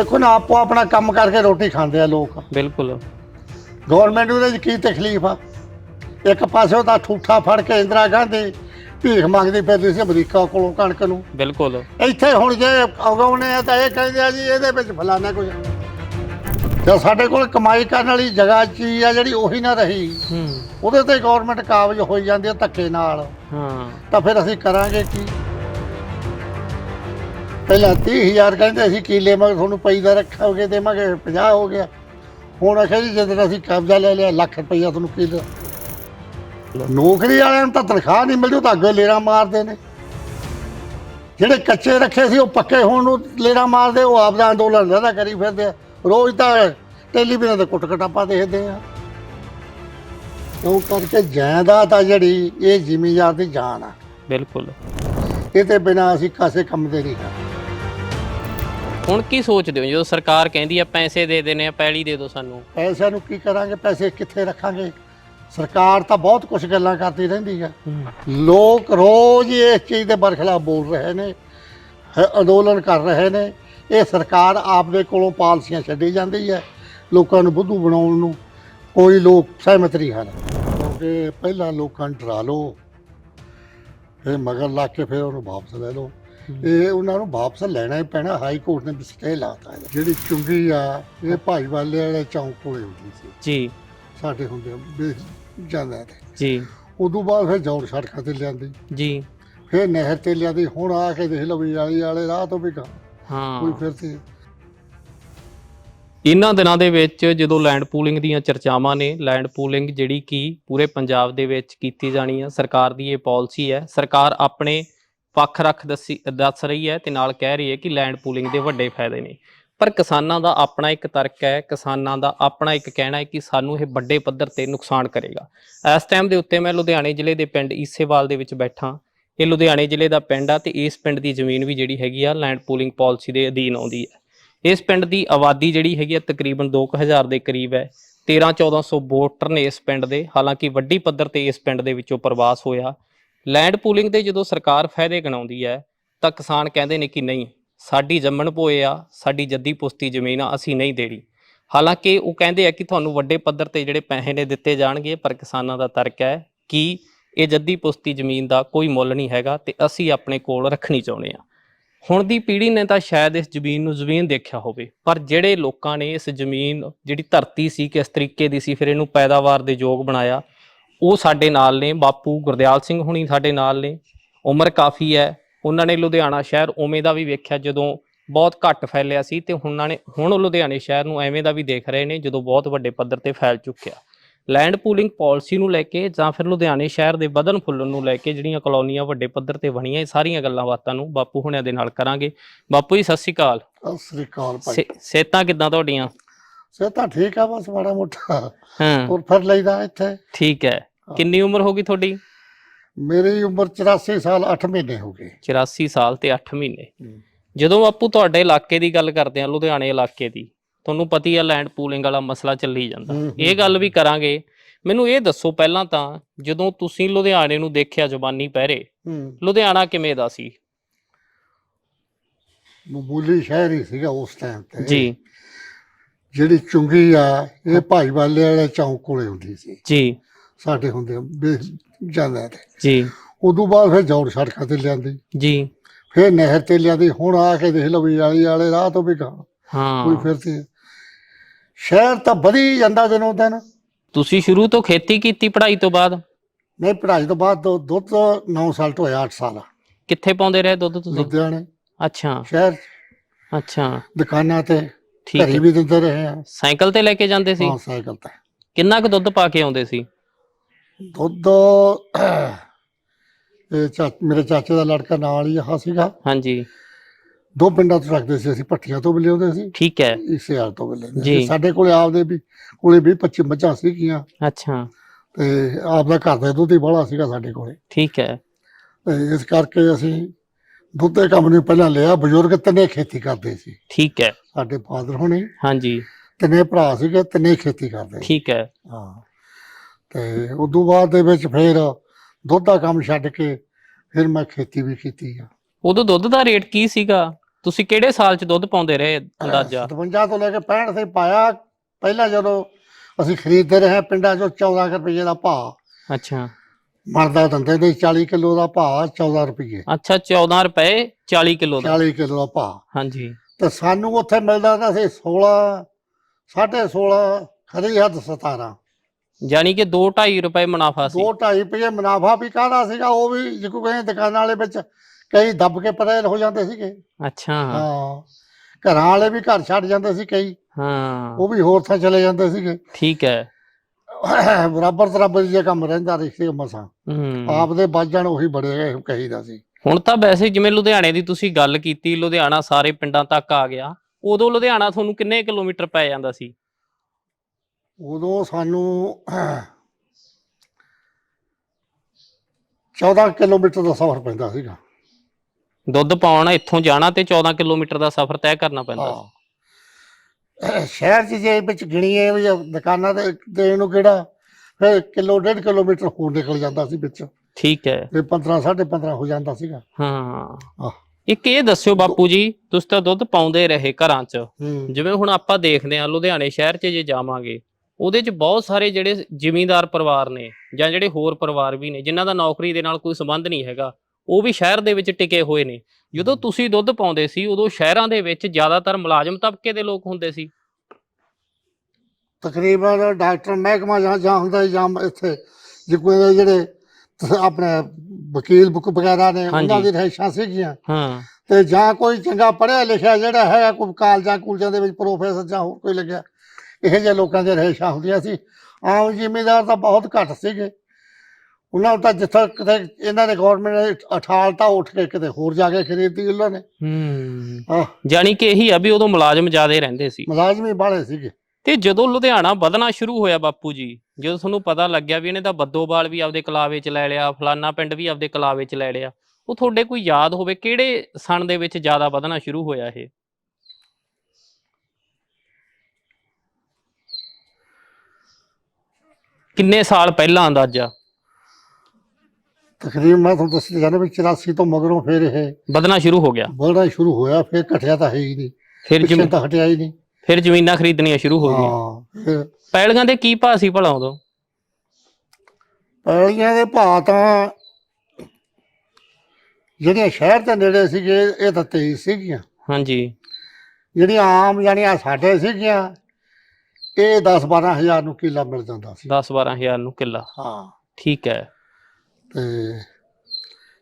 ਦੇਖੋ ਨਾ ਆਪੋ ਆਪਣਾ ਕੰਮ ਕਰਕੇ ਰੋਟੀ ਖਾਂਦੇ ਆ ਲੋਕ। ਬਿਲਕੁਲ। ਗਵਰਨਮੈਂਟ ਉਹਦੇ 'ਚ ਕੀ ਤਕਲੀਫ ਆ। ਇੱਕ ਪਾਸੇ ਉਹਦਾ ਠੂਠਾ ਫੜ ਕੇ ਇੰਦਰਾ ਗਾਂਧੀ ਭੀਖ ਮੰਗਦੀ ਫਿਰਦੀ ਸੀ ਅਮਰੀਕਾ ਕੋਲੋਂ ਕਣਕ ਨੂੰ। ਬਿਲਕੁਲ। ਇੱਥੇ ਹੁਣ ਜੇ ਉਗਾਉਣੇ ਆ ਤਾਂ ਇਹ ਕਹਿੰਦੇ ਆ ਜੀ ਇਹਦੇ ਵਿੱਚ ਫਲਾਣਾ ਕੁਝ ਜੇ ਸਾਡੇ ਕੋਲ ਕਮਾਈ ਕਰਨ ਵਾਲੀ ਜਗ੍ਹਾ ਚੀਜ਼ ਆ ਜਿਹੜੀ ਉਹੀ ਨਾ ਰਹੀ। ਹੂੰ। ਉਹਦੇ ਤੇ ਗਵਰਨਮੈਂਟ ਕਾਬਜ ਹੋਈ ਜਾਂਦੀ ਆ ਧੱਕੇ ਨਾਲ। ਹਾਂ। ਤਾਂ ਫਿਰ ਅਸੀਂ ਕਰਾਂਗੇ ਕੀ? ਪਹਿਲਾਂ 30000 ਕਹਿੰਦੇ ਸੀ ਕੀਲੇ ਮਗਰ ਤੁਹਾਨੂੰ ਪੈਦਾ ਰੱਖੋਗੇ ਦੇਵਾਂਗੇ 50 ਹੋ ਗਿਆ। ਹੁਣ ਅਖੇ ਜੀ ਜਦੋਂ ਅਸੀਂ ਕਬਜ਼ਾ ਲੈ ਲਿਆ ਲੱਖ ਰੁਪਈਆ ਤੁਹਾਨੂੰ ਕਿੱਲਾ। ਨੌਕਰੀ ਵਾਲਿਆਂ ਨੂੰ ਤਾਂ ਤਨਖਾਹ ਨਹੀਂ ਮਿਲਦੀ ਉਹ ਤਾਂ ਅੱਗੇ ਲੇਰਾ ਮਾਰਦੇ ਨੇ। ਜਿਹੜੇ ਕੱਚੇ ਰੱਖੇ ਸੀ ਉਹ ਪੱਕੇ ਹੋਣ ਨੂੰ ਲੇਰਾ ਮਾਰਦੇ ਉਹ ਆਪ ਦਾ ਅੰਦੋਲਨ ਲੜਾ ਕਰੀ ਫਿਰਦੇ ਆ। ਰੋਜ਼ ਤਾਂ ਟੈਲੀਵਿਜ਼ਨ ਤੇ ਕੁੱਟ ਕਟਾਪਾ ਦੇਖਦੇ ਆ। ਕਿਉਂ ਕਰਕੇ ਜਾਇਦਾਦ ਆ ਜਿਹੜੀ ਇਹ ਜ਼ਿਮੀਂਦਾਰ ਦੀ ਜਾਨ ਆ। ਬਿਲਕੁਲ। ਇਹ ਤੇ ਬਿਨਾ ਅਸੀਂ ਕਾਸੇ ਕੰਮ ਦੇ ਨਹੀਂ ਕਰ ਹੁਣ ਕੀ ਸੋਚਦੇ ਹੋ? ਜਦੋਂ ਸਰਕਾਰ ਕਹਿੰਦੀ ਆ, ਪੈਸੇ ਦੇ ਦੇਣੇ ਆ, ਪੈਲੀ ਦੇ ਦਿਓ ਸਾਨੂੰ। ਪੈਸਿਆਂ ਨੂੰ ਕੀ ਕਰਾਂਗੇ? ਪੈਸੇ ਕਿੱਥੇ ਰੱਖਾਂਗੇ? ਸਰਕਾਰ ਤਾਂ ਬਹੁਤ ਕੁਝ ਗੱਲਾਂ ਕਰਦੀ ਰਹਿੰਦੀ ਆ। ਲੋਕ ਰੋਜ਼ ਹੀ ਇਸ ਚੀਜ਼ ਦੇ ਬਰਖਲਾਫ ਬੋਲ ਰਹੇ ਨੇ, ਹ- ਅੰਦੋਲਨ ਕਰ ਰਹੇ ਨੇ। ਇਹ ਸਰਕਾਰ ਆਪਦੇ ਕੋਲੋਂ ਪਾਲਸੀਆਂ ਛੱਡੀ ਜਾਂਦੀ ਹੈ ਲੋਕਾਂ ਨੂੰ ਬੁੱਧੂ ਬਣਾਉਣ ਨੂੰ। ਕੋਈ ਲੋਕ ਸਹਿਮਤ ਨਹੀਂ ਹਨ। ਕਿਉਂਕਿ ਪਹਿਲਾਂ ਲੋਕਾਂ ਨੂੰ ਡਰਾ ਲਓ, ਫਿਰ ਮਗਰ ਲਾ ਕੇ ਫਿਰ ਉਹਨੂੰ ਵਾਪਸ ਲੈ ਲਓ। ਇਹ ਉਹਨਾਂ ਨੂੰ ਵਾਪਸ ਲੈਣਾ ਹੀ ਪੈਣਾ ਹਾਈ ਕੋਰਟ ਨੇ ਸਟੇ ਲਾਤਾ ਹੈ ਜਿਹੜੀ ਚੁੰਗੀ ਆ ਇਹ ਭਾਈਵਾਲੇ ਵਾਲੇ ਚੌਂਕ ਕੋਲੇ ਹੁੰਦੀ ਸੀ। ਜੀ। ਸਾਡੇ ਹੁੰਦੇ ਵੀ ਜਾਂਦਾ ਤੇ। ਜੀ। ਉਦੋਂ ਬਾਅਦ ਫਿਰ ਜੌੜ ਸੜਕਾਂ ਤੇ ਲਿਆਂਦੀ। ਜੀ। ਫਿਰ ਨਹਿਰ ਤੇ ਲਿਆਂਦੀ ਹੁਣ ਆ ਕੇ ਦੇਖ ਲਓ ਵੀ ਵਾਲੀ ਵਾਲੇ ਰਾਹ ਤੋਂ ਵੀ ਗਾਂਹ ਕੋਈ ਹਾਂ ਫਿਰ ਤੇ ਇਹਨਾਂ ਦਿਨਾਂ ਦੇ ਵਿੱਚ ਜਦੋਂ ਲੈਂਡ ਪੂਲਿੰਗ ਦੀਆਂ ਚਰਚਾਵਾਂ ਨੇ ਲੈਂਡ ਪੂਲਿੰਗ ਜਿਹੜੀ ਕਿ ਪੂਰੇ ਪੰਜਾਬ ਦੇ ਵਿੱਚ ਕੀਤੀ ਜਾਣੀ ਆ ਸਰਕਾਰ ਦੀ ਇਹ ਪਾਲਿਸੀ ਹੈ। ਸਰਕਾਰ ਆਪਣੇ ਪੱਖ ਰੱਖ ਦੱਸੀ, ਦੱਸ ਰਹੀ ਹੈ ਤੇ ਨਾਲ ਕਹਿ ਰਹੀ ਹੈ ਕਿ ਲੈਂਡ ਪੂਲਿੰਗ ਦੇ ਵੱਡੇ ਫਾਇਦੇ ਨੇ। ਪਰ ਕਿਸਾਨਾਂ ਦਾ ਆਪਣਾ ਇੱਕ ਤਰਕ ਹੈ, ਕਿਸਾਨਾਂ ਦਾ ਆਪਣਾ ਇੱਕ ਕਹਿਣਾ ਹੈ ਕਿ ਸਾਨੂੰ ਇਹ ਵੱਡੇ ਪੱਧਰ ਤੇ ਨੁਕਸਾਨ ਕਰੇਗਾ। ਇਸ ਟਾਈਮ ਦੇ ਉੱਤੇ ਮੈਂ ਲੁਧਿਆਣੇ ਜ਼ਿਲ੍ਹੇ ਦੇ ਪਿੰਡ ਈਸੇਵਾਲ ਦੇ ਵਿੱਚ ਬੈਠਾ। ਇਹ ਲੁਧਿਆਣੇ ਜ਼ਿਲ੍ਹੇ ਦਾ ਪਿੰਡ ਆ ਤੇ ਇਸ ਪਿੰਡ ਦੀ ਜ਼ਮੀਨ ਵੀ ਜਿਹੜੀ ਹੈਗੀ ਆ ਲੈਂਡ ਪੂਲਿੰਗ ਪਾਲਿਸੀ ਦੇ ਅਧੀਨ ਆਉਂਦੀ ਹੈ। ਇਸ ਪਿੰਡ ਦੀ ਆਬਾਦੀ ਜਿਹੜੀ ਹੈਗੀ ਆ ਤਕਰੀਬਨ 2000 ਦੇ ਕਰੀਬ ਹੈ। 13 1400 ਵੋਟਰ ਨੇ ਇਸ ਪਿੰਡ ਦੇ। ਹਾਲਾਂਕਿ ਵੱਡੀ ਪੱਧਰ ਤੇ ਇਸ ਪਿੰਡ ਦੇ ਵਿੱਚੋਂ ਪ੍ਰਵਾਸ ਹੋਇਆ। ਲੈਂਡ ਪੂਲਿੰਗ ਦੇ ਜਦੋਂ ਸਰਕਾਰ ਫਾਇਦੇ ਗਣਾਉਂਦੀ ਹੈ, ਤਾਂ ਕਿਸਾਨ ਕਹਿੰਦੇ ਨੇ ਕਿ ਨਹੀਂ, ਸਾਡੀ ਜੰਮਣ ਭੋਏ ਆ, ਸਾਡੀ ਜੱਦੀ ਪੁਸਤੀ ਜ਼ਮੀਨ ਆ, ਅਸੀਂ ਨਹੀਂ ਦੇਣੀ। ਹਾਲਾਂਕਿ ਉਹ ਕਹਿੰਦੇ ਆ ਕਿ ਤੁਹਾਨੂੰ ਵੱਡੇ ਪੱਧਰ ਤੇ ਜਿਹੜੇ ਪੈਸੇ ਨੇ ਦਿੱਤੇ ਜਾਣਗੇ, ਪਰ ਕਿਸਾਨਾਂ ਦਾ ਤਰਕ ਹੈ ਕਿ ਇਹ ਜੱਦੀ ਪੁਸਤੀ ਜ਼ਮੀਨ ਦਾ ਕੋਈ ਮੁੱਲ ਨਹੀਂ ਹੈਗਾ ਤੇ ਅਸੀਂ ਆਪਣੇ ਕੋਲ ਰੱਖਣੀ ਚਾਹੁੰਦੇ ਆ ਹੁਣ ਦੀ ਪੀੜ੍ਹੀ ਨੇ ਤਾਂ ਸ਼ਾਇਦ ਇਸ ਜ਼ਮੀਨ ਨੂੰ ਜ਼ਮੀਨ ਦੇਖਿਆ ਹੋਵੇ, ਪਰ ਜਿਹੜੇ ਲੋਕਾਂ ਨੇ ਇਸ ਜ਼ਮੀਨ ਜਿਹੜੀ ਧਰਤੀ ਸੀ, ਕਿਸ ਤਰੀਕੇ ਦੀ ਸੀ, ਫਿਰ ਇਹਨੂੰ ਪੈਦਾਵਾਰ ਦੇ ਯੋਗ ਬਣਾਇਆ ਉਹ ਸਾਡੇ ਨਾਲ ਨੇ ਬਾਪੂ ਗੁਰਦਿਆਲ ਸਿੰਘ ਹੁਣੀ ਸਾਡੇ ਨਾਲ ਨੇ। ਉਮਰ ਕਾਫੀ ਹੈ। ਉਹਨਾਂ ਨੇ ਲੁਧਿਆਣਾ ਸ਼ਹਿਰ ਉਵੇਂ ਦਾ ਵੀ ਵੇਖਿਆ ਜਦੋਂ ਬਹੁਤ ਘੱਟ ਫੈਲਿਆ ਸੀ ਤੇ ਉਹਨਾਂ ਨੇ ਹੁਣ ਲੁਧਿਆਣੇ ਸ਼ਹਿਰ ਨੂੰ ਐਵੇਂ ਦਾ ਵੀ ਦੇਖ ਰਹੇ ਨੇ ਜਦੋਂ ਬਹੁਤ ਵੱਡੇ ਪੱਧਰ ਤੇ ਫੈਲ ਚੁੱਕਿਆ। ਲੈਂਡ ਪੂਲਿੰਗ ਪਾਲਿਸੀ ਨੂੰ ਲੈ ਕੇ ਜਾਂ ਫਿਰ ਲੁਧਿਆਣੇ ਸ਼ਹਿਰ ਦੇ ਵਧਣ ਫੁੱਲਣ ਨੂੰ ਲੈ ਕੇ ਜਿਹੜੀਆਂ ਕਲੋਨੀਆਂ ਵੱਡੇ ਪੱਧਰ ਤੇ ਬਣੀਆਂ ਇਹ ਸਾਰੀਆਂ ਗੱਲਾਂ ਬਾਤਾਂ ਨੂੰ ਬਾਪੂ ਹੁਣਿਆਂ ਦੇ ਨਾਲ ਕਰਾਂਗੇ। ਬਾਪੂ ਜੀ ਸਤਿ ਸ਼੍ਰੀ ਅਕਾਲ। ਸਤਿ ਸ੍ਰੀ ਅਕਾਲ ਭਾਈ। ਸਿਹਤਾਂ ਕਿੱਦਾਂ ਤੁਹਾਡੀਆਂ? ਸੇ ਤਾਂ ਠੀਕ ਆ ਬਸ ਮਾੜਾ ਮੋਟਾ। ਹਾਂ। ਤੁਰ ਫਿਰ ਲਈਦਾ ਇੱਥੇ। ਠੀਕ ਹੈ। ਕਿੰਨੀ ਉਮਰ ਹੋ ਗਈ ਤੁਹਾਡੀ? ਮੇਰੀ ਉਮਰ 84 ਸਾਲ 8 ਮਹੀਨੇ ਹੋ ਗਏ। 84 ਸਾਲ ਤੇ 8 ਮਹੀਨੇ। ਜਦੋਂ ਬਾਪੂ ਤੁਹਾਡੇ ਇਲਾਕੇ ਦੀ ਗੱਲ ਕਰਦੇ ਆ ਲੁਧਿਆਣੇ ਇਲਾਕੇ ਦੀ ਤੁਹਾਨੂੰ ਪਤੀ ਆ ਲੈਂਡ ਪੂਲਿੰਗ ਵਾਲਾ ਮਸਲਾ ਚੱਲੀ ਜਾਂਦਾ। ਇਹ ਗੱਲ ਵੀ ਕਰਾਂਗੇ। ਮੈਨੂੰ ਇਹ ਦੱਸੋ ਪਹਿਲਾਂ ਤਾਂ ਜਦੋਂ ਤੁਸੀਂ ਲੁਧਿਆਣੇ ਨੂੰ ਦੇਖਿਆ ਜ਼ਬਾਨੀ ਪਹਿਰੇ ਲੁਧਿਆਣਾ ਕਿਵੇਂ ਦਾ ਸੀ? ਮਾਮੂਲੀ ਸ਼ਹਿਰ ਹੀ ਸੀਗਾ ਉਸ ਟਾਈਮ ਤੇ। ਜੀ। ਜਿਹੜੀ ਚੁੰਗੀ ਆ ਇਹ ਭਾਈਵਾਲੇ ਵਾਲੇ ਚੌਂਕ ਕੋਲੇ ਹੁੰਦੀ ਸੀ। ਜੀ। ਸਾਡੇ ਹੁੰਦੇ ਵੀ ਜਾਂਦਾ ਤੇ। ਜੀ। ਉਦੋਂ ਬਾਅਦ ਫਿਰ ਜੌੜ ਸੜਕਾਂ ਤੇ ਲਿਆਂਦੀ। ਜੀ। ਫਿਰ ਨਹਿਰ ਤੇ ਲਿਆਂਦੀ ਹੁਣ ਆ ਕੇ ਦੇਖ ਲਓ ਵੀ ਵਾਲੀ ਵਾਲੇ ਰਾਹ ਤੋਂ ਵੀ ਗਾਂਹ। ਕੋਈ ਹਾਂ ਫਿਰ ਤੇ ਸ਼ਹਿਰ ਤਾਂ ਵਧੀ ਜਾਂਦਾ ਦਿਨੋਂ ਦਿਨ। ਤੁਸੀਂ ਸ਼ੁਰੂ ਤੋਂ ਖੇਤੀ ਕੀਤੀ ਪੜ੍ਹਾਈ ਤੋਂ ਬਾਅਦ? ਨਹੀਂ ਪੜ੍ਹਾਈ ਤੋਂ ਬਾਅਦ ਦੋ- ਦੁੱਧ 9 ਸਾਲ ਤੋਂ ਹੋਇਆ 8 ਸਾਲ। ਕਿੱਥੇ ਪਾਉਂਦੇ ਰਹੇ ਦੁੱਧ ਤੁਸੀਂ? ਲੁਧਿਆਣੇ। ਅੱਛਾ। ਸ਼ਹਿਰ ਅੱਛਾ। ਦੁਕਾਨਾਂ ਤੇ ਠੀਕ ਘਰੇ ਹੈ। ਵੀ ਦਿੰਦੇ ਰਹੇ ਆ। ਸਾਈਕਲ ਤੇ ਲੈ ਕੇ ਜਾਂਦੇ ਸੀ? ਹਾਂ ਸਾਈਕਲ ਤੇ। ਕਿੰਨਾ ਕੁ ਦੁੱਧ ਪਾ ਕੇ ਆਉਂਦੇ ਸੀ? ਦੁੱਧ ਇਹ ਚਾ ਮੇਰੇ ਚਾਚੇ ਦਾ ਲੜਕਾ ਨਾਲ ਹੀ ਆ ਸੀਗਾ। ਹਾਂਜੀ। ਦੋ ਪਿੰਡਾਂ ਤੋਂ ਰੱਖਦੇ ਸੀ ਅਸੀਂ ਪੱਠੀਆਂ ਤੋਂ ਵੀ ਲਿਆਉਂਦੇ ਸੀ। ਠੀਕ ਹੈ। ਇਸੇ ਹਾਲ ਤੋਂ ਵੀ ਜੀ। ਸਾਡੇ ਕੋਲੇ ਆਪਦੇ ਵੀ ਕੋਲੇ 20 25 ਮੱਝਾਂ ਸੀਗੀਆਂ। ਅੱਛਾ। ਤੇ ਆਪਦਾ ਘਰ ਦਾ ਦੁੱਧ ਹੀ ਬੜਾ ਸੀਗਾ ਸਾਡੇ ਕੋਲੇ। ਠੀਕ ਹੈ। ਤੇ ਇਸ ਕਰਕੇ ਅਸੀਂ ਦੁੱਧ ਦੇ ਕੰਮ ਨੂੰ ਪਹਿਲਾਂ ਲਿਆ। ਬਜ਼ੁਰਗ ਤਿੰਨੇ ਖੇਤੀ ਕਰਦੇ ਸੀ। ਠੀਕ ਹੈ। ਸਾਡੇ ਫਾਦਰ ਹੋਣੀ ਹਾਂਜੀ। ਤਿੰਨੇ ਭਰਾ ਸੀਗੇ ਤਿੰਨੇ ਖੇਤੀ ਕਰਦੇ ਸੀ। ਠੀਕ ਹੈ। ਹਾਂ। ਤੇ ਉਦੋਂ ਬਾਅਦ ਦੇ ਵਿੱਚ ਫਿਰ ਦੁੱਧ ਦਾ ਕੰਮ ਛੱਡ ਕੇ ਫਿਰ ਮੈਂ ਖੇਤੀ ਵੀ ਕੀਤੀ ਆ। ਉਦੋਂ ਦੁੱਧ ਦਾ ਰੇਟ ਕੀ ਸੀਗਾ? ਤੁਸੀਂ ਕਿਹੜੇ ਸਾਲ 'ਚ ਦੁੱਧ ਪਾਉਂਦੇ ਰਹੇ ਅੰਦਾਜ਼ਾ? 57 ਤੋਂ ਲੈ ਕੇ 65 ਸੇ ਪਾਇਆ। ਪਹਿਲਾਂ ਜਦੋਂ ਅਸੀਂ ਖਰੀਦਦੇ ਰਹੇ ਪਿੰਡਾਂ 'ਚੋਂ 14 ਕੁ ਰੁਪਏ ਦਾ ਭਾਅ। ਅੱਛਾ। ਮਰਦਾ ਦੰਦੇ ਦੇ 40 ਕਿਲੋ ਦਾ ਭਾਅ 14 ਰੁਪਏ। ਅੱਛਾ 14 ਰੁਪਏ 40 ਕਿਲੋ ਦਾ। 40 ਕਿਲੋ ਦਾ ਭਾਅ। ਹਾਂਜੀ। ਤੇ ਸਾਨੂੰ ਉੱਥੇ ਮਿਲਦਾ ਤਾਂ ਸੀ 16 16.5 ਖਰੀ ਹੱਦ 17 ਯਾਨੀ ਕਿ 2.5 ਰੁਪਏ ਮੁਨਾਫਾ ਸੀ। 2.5 ਰੁਪਏ ਮੁਨਾਫਾ ਵੀ ਕਾਹਦਾ ਸੀਗਾ? ਉਹ ਵੀ ਜਿਕੂ ਕਹੇ ਦੁਕਾਨਾਂ ਵਾਲੇ ਵਿੱਚ ਕਈ ਦੱਬ ਕੇ ਪਰੇ ਹੋ ਜਾਂਦੇ ਸੀਗੇ। ਅੱਛਾ। ਹਾਂ। ਘਰਾਂ ਵਾਲੇ ਵੀ ਘਰ ਛੱਡ ਜਾਂਦੇ ਸੀ ਕਈ। ਹਾਂ। ਉਹ ਵੀ ਹੋਰ ਥਾਂ ਚਲੇ ਜਾਂਦੇ ਸੀਗੇ। ਠੀਕ ਹੈ। ਬਰਾਬਰ ਤਰਾਬਰ ਜੇ ਕੰਮ ਰਹਿੰਦਾ ਰਿਸ਼ਤੇ ਮਸਾਂ। ਹੂੰ। ਆਪ ਦੇ ਵੱਜ ਜਾਣ ਉਹੀ ਬੜੇ ਕਹੀਦਾ ਸੀ। ਹੁਣ ਤਾਂ ਵੈਸੇ ਜਿਵੇਂ ਲੁਧਿਆਣੇ ਦੀ ਤੁਸੀਂ ਗੱਲ ਕੀਤੀ ਲੁਧਿਆਣਾ ਸਾਰੇ ਪਿੰਡਾਂ ਤੱਕ ਆ ਗਿਆ। ਉਦੋਂ ਲੁਧਿਆਣਾ ਤੁਹਾਨੂੰ ਕਿੰਨੇ ਕਿਲੋਮੀਟਰ ਪੈ ਜਾਂਦਾ ਸੀ? ਉਦੋਂ ਸਾਨੂੰ 14 ਕਿਲੋਮੀਟਰ ਦਾ ਸਫ਼ਰ ਪੈਂਦਾ ਸੀਗਾ। ਦੁੱਧ ਪਾਉਣ ਇੱਥੋਂ ਜਾਣਾ ਤੇ 14 ਕਿਲੋਮੀਟਰ ਦਾ ਸਫ਼ਰ ਤੈਅ ਕਰਨਾ ਪੈਂਦਾ ਸੀ। ਹਾਂ। ਸ਼ਹਿਰ 'ਚ ਜੇ ਵਿੱਚ ਗਿਣੀਏ ਵੀ ਦੁਕਾਨਾਂ ਤੇ ਦੇਣ ਨੂੰ ਕਿਹੜਾ ਫਿਰ ਕਿਲੋ ਡੇਢ ਕਿਲੋਮੀਟਰ ਹੋਰ ਨਿਕਲ ਜਾਂਦਾ ਸੀ ਵਿੱਚ। ਠੀਕ ਹੈ। ਤੇ 15 15.5 ਹੋ ਜਾਂਦਾ ਸੀਗਾ। ਹਾਂ। ਆਹ। ਇੱਕ ਇਹ ਦੱਸਿਓ ਬਾਪੂ ਜੀ ਤੁਸੀਂ ਤਾਂ ਦੁੱਧ ਪਾਉਂਦੇ ਰਹੇ ਘਰਾਂ 'ਚ। ਹੂੰ। ਜਿਵੇਂ ਹੁਣ ਆਪਾਂ ਦੇਖਦੇ ਹਾਂ ਲੁਧਿਆਣੇ ਸ਼ਹਿਰ 'ਚ ਜੇ ਜਾਵਾਂਗੇ ਉਹਦੇ 'ਚ ਬਹੁਤ ਸਾਰੇ ਜਿਹੜੇ ਜ਼ਿਮੀਂਦਾਰ ਪਰਿਵਾਰ ਨੇ ਜਾਂ ਜਿਹੜੇ ਹੋਰ ਪਰਿਵਾਰ ਵੀ ਨੇ ਜਿਨ੍ਹਾਂ ਦਾ ਨੌਕਰੀ ਦੇ ਨਾਲ ਕੋਈ ਸੰਬੰਧ ਨਹੀਂ ਹੈਗਾ ਉਹ ਵੀ ਸ਼ਹਿਰ ਦੇ ਵਿੱਚ ਟਿਕੇ ਹੋਏ ਨੇ। ਜਦੋਂ ਤੁਸੀਂ ਦੁੱਧ ਪਾਉਂਦੇ ਸੀ ਉਦੋਂ ਸ਼ਹਿਰਾਂ ਦੇ ਵਿੱਚ ਜ਼ਿਆਦਾਤਰ ਮੁਲਾਜ਼ਮ ਤਬਕੇ ਦੇ ਲੋਕ ਹੁੰਦੇ ਸੀ। ਤਕਰੀਬਨ ਡਾਕਟਰ ਮਹਿਕਮਾ ਜਾਂ ਜਾਂ ਹੁੰਦਾ ਜਾਂ ਇੱਥੇ ਜੇ ਕੋਈ ਇਹਦੇ ਜਿਹੜੇ ਆਪਣੇ ਵਕੀਲ ਬੁੱਕ ਵਗੈਰਾ ਨੇ ਉਹਨਾਂ। ਦੀ ਰਹਿਸ਼ਾਂ ਸੀਗੀਆਂ। ਹਾਂ। ਤੇ ਜਾਂ ਕੋਈ ਚੰਗਾ ਪੜ੍ਹਿਆ ਲਿਖਿਆ ਜਿਹੜਾ ਹੈਗਾ ਕੋਈ ਕਾਲਜਾਂ ਕੂਲਜਾਂ ਦੇ ਵਿੱਚ ਪ੍ਰੋਫੈਸਰ ਜਾਂ ਹੋਰ ਕੋਈ ਲੱਗਿਆ ਇਹੋ ਜਿਹੇ ਲੋਕਾਂ ਦੇ ਰਹਿਸ਼ਾਂ ਹੁੰਦੀਆਂ ਸੀ। ਆਮ ਜ਼ਿਮੀਂਦਾਰ ਤਾਂ ਬਹੁਤ ਘੱਟ ਸੀਗੇ। ਉਹਨਾਂ ਨੂੰ ਤਾਂ ਜਿੱਥੇ ਕਿਤੇ ਇਹਨਾਂ ਨੇ ਗਵਰਨਮੈਂਟ ਨੇ ਅਠਾਲਤਾ ਉੱਠ ਕੇ ਕਿਤੇ ਹੋਰ ਜਾ ਕੇ ਖਰੀਦੀ ਉਹਨਾਂ ਨੇ। ਹੂੰ। ਜਾਣੀ ਕਿ ਇਹੀ ਆ ਵੀ ਉਦੋਂ ਮੁਲਾਜ਼ਮ ਜ਼ਿਆਦੇ ਰਹਿੰਦੇ ਸੀ। ਮੁਲਾਜ਼ਮੀ ਬਾਲੇ ਸੀਗੇ। ਤੇ ਜਦੋਂ ਲੁਧਿਆਣਾ ਵਧਣਾ ਸ਼ੁਰੂ ਹੋਇਆ ਬਾਪੂ ਜੀ ਜਦੋਂ ਤੁਹਾਨੂੰ ਪਤਾ ਲੱਗਿਆ ਵੀ ਇਹਨੇ ਤਾਂ ਬੱਦੋਵਾਲ ਵੀ ਆਪਦੇ ਕਲਾਵੇ 'ਚ ਲੈ ਲਿਆ ਫਲਾਨਾ ਪਿੰਡ ਵੀ ਆਪਦੇ ਕਲਾਵੇ 'ਚ ਲੈ ਲਿਆ ਉਹ ਤੁਹਾਡੇ ਕੋਈ ਯਾਦ ਹੋਵੇ ਕਿਹੜੇ ਸਣ ਦੇ ਵਿੱਚ ਜ਼ਿਆਦਾ ਵਧਣਾ ਸ਼ੁਰੂ ਹੋਇਆ ਇਹ? ਕਿੰਨੇ ਸਾਲ ਪਹਿਲਾਂ ਅੰਦਾਜ਼ਾ ਤਕਰੀਬਨ ਮੈਂ ਤੁਹਾਨੂੰ ਦੱਸ ਜਾਣਾ ਵੀ 84 ਤੋਂ ਮਗਰੋਂ ਫਿਰ ਇਹ ਵਧਣਾ ਸ਼ੁਰੂ ਹੋ ਗਿਆ। ਬੜਾ ਸ਼ੁਰੂ ਹੋਇਆ ਫਿਰ ਘਟਿਆ ਤਾਂ ਹੈ ਹੀ ਨਹੀਂ। ਫਿਰ ਜ਼ਮੀ- ਤਾਂ ਹਟਿਆ ਹੀ ਨਹੀਂ। ਫਿਰ ਜ਼ਮੀਨਾਂ ਖਰੀਦਣੀਆਂ ਸ਼ੁਰੂ ਹੋ ਗਈਆਂ। ਹਾਂ ਪੈਲੀਆਂ ਦੇ ਕੀ ਭਾਅ ਸੀ ਭਲਾ ਉਦੋਂ? ਪੈਲੀਆਂ ਦੇ ਭਾਅ ਤਾਂ ਜਿਹੜੀਆਂ ਸ਼ਹਿਰ ਦੇ ਨੇੜੇ ਸੀਗੇ ਇਹ ਤਾਂ ਤੇਜ਼ ਸੀਗੀਆਂ। ਹਾਂਜੀ। ਜਿਹੜੀਆਂ ਆਮ ਜਾਣੀਆਂ ਸਾਡੇ ਸੀਗੀਆਂ ਇਹ 10 12 ਹਜ਼ਾਰ ਨੂੰ ਕਿੱਲਾ ਮਿਲ ਜਾਂਦਾ ਸੀ। 10 12000 ਨੂੰ ਕਿੱਲਾ। ਹਾਂ। ਠੀਕ ਹੈ। ਤੇ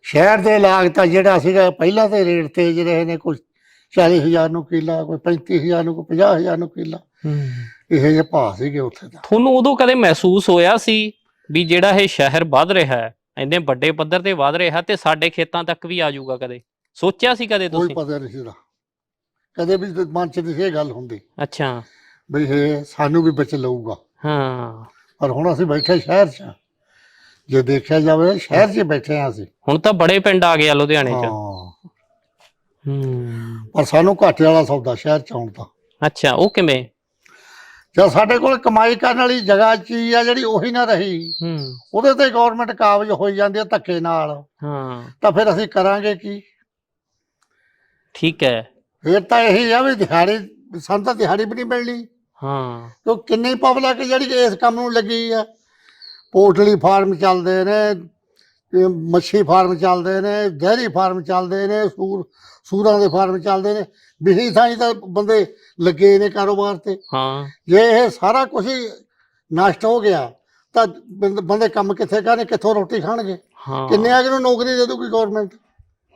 ਸ਼ਹਿਰ ਦੇ ਲਾਗਤਾਂ ਜਿਹੜਾ ਸੀਗਾ ਪਹਿਲਾਂ ਤੇ ਰੇਟ ਤੇ ਜਿਹੜੇ ਨੇ ਕੋਈ 40 ਹਜ਼ਾਰ ਨੂੰ ਕਿੱਲਾ ਕੋਈ 35 ਹਜ਼ਾਰ ਨੂੰ ਕੋਈ 50 ਹਜ਼ਾਰ ਨੂੰ ਕਿੱਲਾ। ਇਹੋ ਜਿਹੇ ਭਾਅ ਸੀਗੇ ਉੱਥੇ ਤਾਂ। ਤੁਹਾਨੂੰ ਉਦੋਂ ਕਦੇ ਮਹਿਸੂਸ ਹੋਇਆ ਸੀ ਵੀ ਜਿਹੜਾ ਇਹ ਸ਼ਹਿਰ ਵੱਧ ਰਿਹਾ ਹੈ ਇੰਨੇ ਵੱਡੇ ਪੱਧਰ ਤੇ ਵੱਧ ਰਿਹਾ ਤੇ ਸਾਡੇ ਖੇਤਾਂ ਤੱਕ ਵੀ ਆ ਜਾਊਗਾ ਕਦੇ? ਸੋਚਿਆ ਸੀ ਕਦੇ ਕੋਈ ਤੁਸੀਂ? ਪਤਾ ਨਹੀਂ ਸੀਗਾ ਕਦੇ ਵੀ ਮਨ ਚ ਨਹੀਂ ਇਹ ਗੱਲ ਹੁੰਦੀ। ਅੱਛਾ। ਵੀ ਇਹ ਸਾਨੂੰ ਵੀ ਵਿੱਚ ਲਊਗਾ। ਹਾਂ। ਪਰ ਹੁਣ ਅਸੀਂ ਬੈਠੇ ਸ਼ਹਿਰ 'ਚ। ਜੇ ਦੇਖਿਆ ਜਾਵੇ ਸ਼ਹਿਰ 'ਚ ਹੀ ਬੈਠੇ ਹਾਂ ਅਸੀਂ। ਹੁਣ ਤਾਂ ਬੜੇ ਪਿੰਡ ਆ ਗਏ ਆ ਲੁਧਿਆਣੇ 'ਚ। ਹਾਂ। ਹੂੰ। ਪਰ ਸਾਨੂੰ ਘਾਟੇ ਵਾਲਾ ਸੌਦਾ ਸ਼ਹਿਰ 'ਚ ਆਉਣ ਦਾ। ਅੱਛਾ ਉਹ ਕਿਵੇਂ? ਜਦ ਸਾਡੇ ਕੋਲ ਕਮਾਈ ਕਰਨ ਵਾਲੀ ਜਗ੍ਹਾ ਚੀਜ਼ ਆ ਜਿਹੜੀ ਉਹੀ ਨਾ ਰਹੀ। ਹੂੰ। ਉਹਦੇ ਤੇ ਗਵਰਨਮੈਂਟ ਕਾਬਜ ਹੋਈ ਜਾਂਦੀ ਹੈ ਧੱਕੇ ਨਾਲ। ਹਾਂ। ਤਾਂ ਫਿਰ ਅਸੀਂ ਕਰਾਂਗੇ ਕੀ? ਠੀਕ ਹੈ। ਫਿਰ ਤਾਂ ਇਹੀ ਆ ਵੀ ਦਿਹਾੜੀ ਸਾਨੂੰ ਤਾਂ ਦਿਹਾੜੀ ਵੀ ਨਹੀਂ ਮਿਲਣੀ। ਹਾਂ। ਕਿਉਂ ਕਿੰਨੀ ਪਬਲਿਕ ਜਿਹੜੀ ਇਸ ਕੰਮ ਨੂੰ ਲੱਗੀ ਆ? ਪੋਲਟਰੀ ਫਾਰਮ ਚੱਲਦੇ ਨੇ ਤੇ ਮੱਛੀ ਫਾਰਮ ਚੱਲਦੇ ਨੇ ਡੈਰੀ ਫਾਰਮ ਚੱਲਦੇ ਨੇ ਸੂਰ ਸੂਰਾਂ ਦੇ ਫਾਰਮ ਚੱਲਦੇ ਨੇ। ਬਿਹੀ ਥਾਈ ਤਾਂ ਬੰਦੇ ਲੱਗੇ ਨੇ ਕਾਰੋਬਾਰ ਤੇ। ਹਾਂ। ਜੇ ਇਹ ਸਾਰਾ ਕੁਝ ਨਸ਼ਟ ਹੋ ਗਿਆ ਤਾਂ ਬੰਦ- ਕੰਮ ਕਿੱਥੇ ਕਰਨੇ ਕਿੱਥੋਂ ਰੋਟੀ ਖਾਣਗੇ? ਕਿੰਨੇ ਆ ਨੂੰ ਨੌਕਰੀ ਦੇ ਦੂਗੀ ਗਵਰਨਮੈਂਟ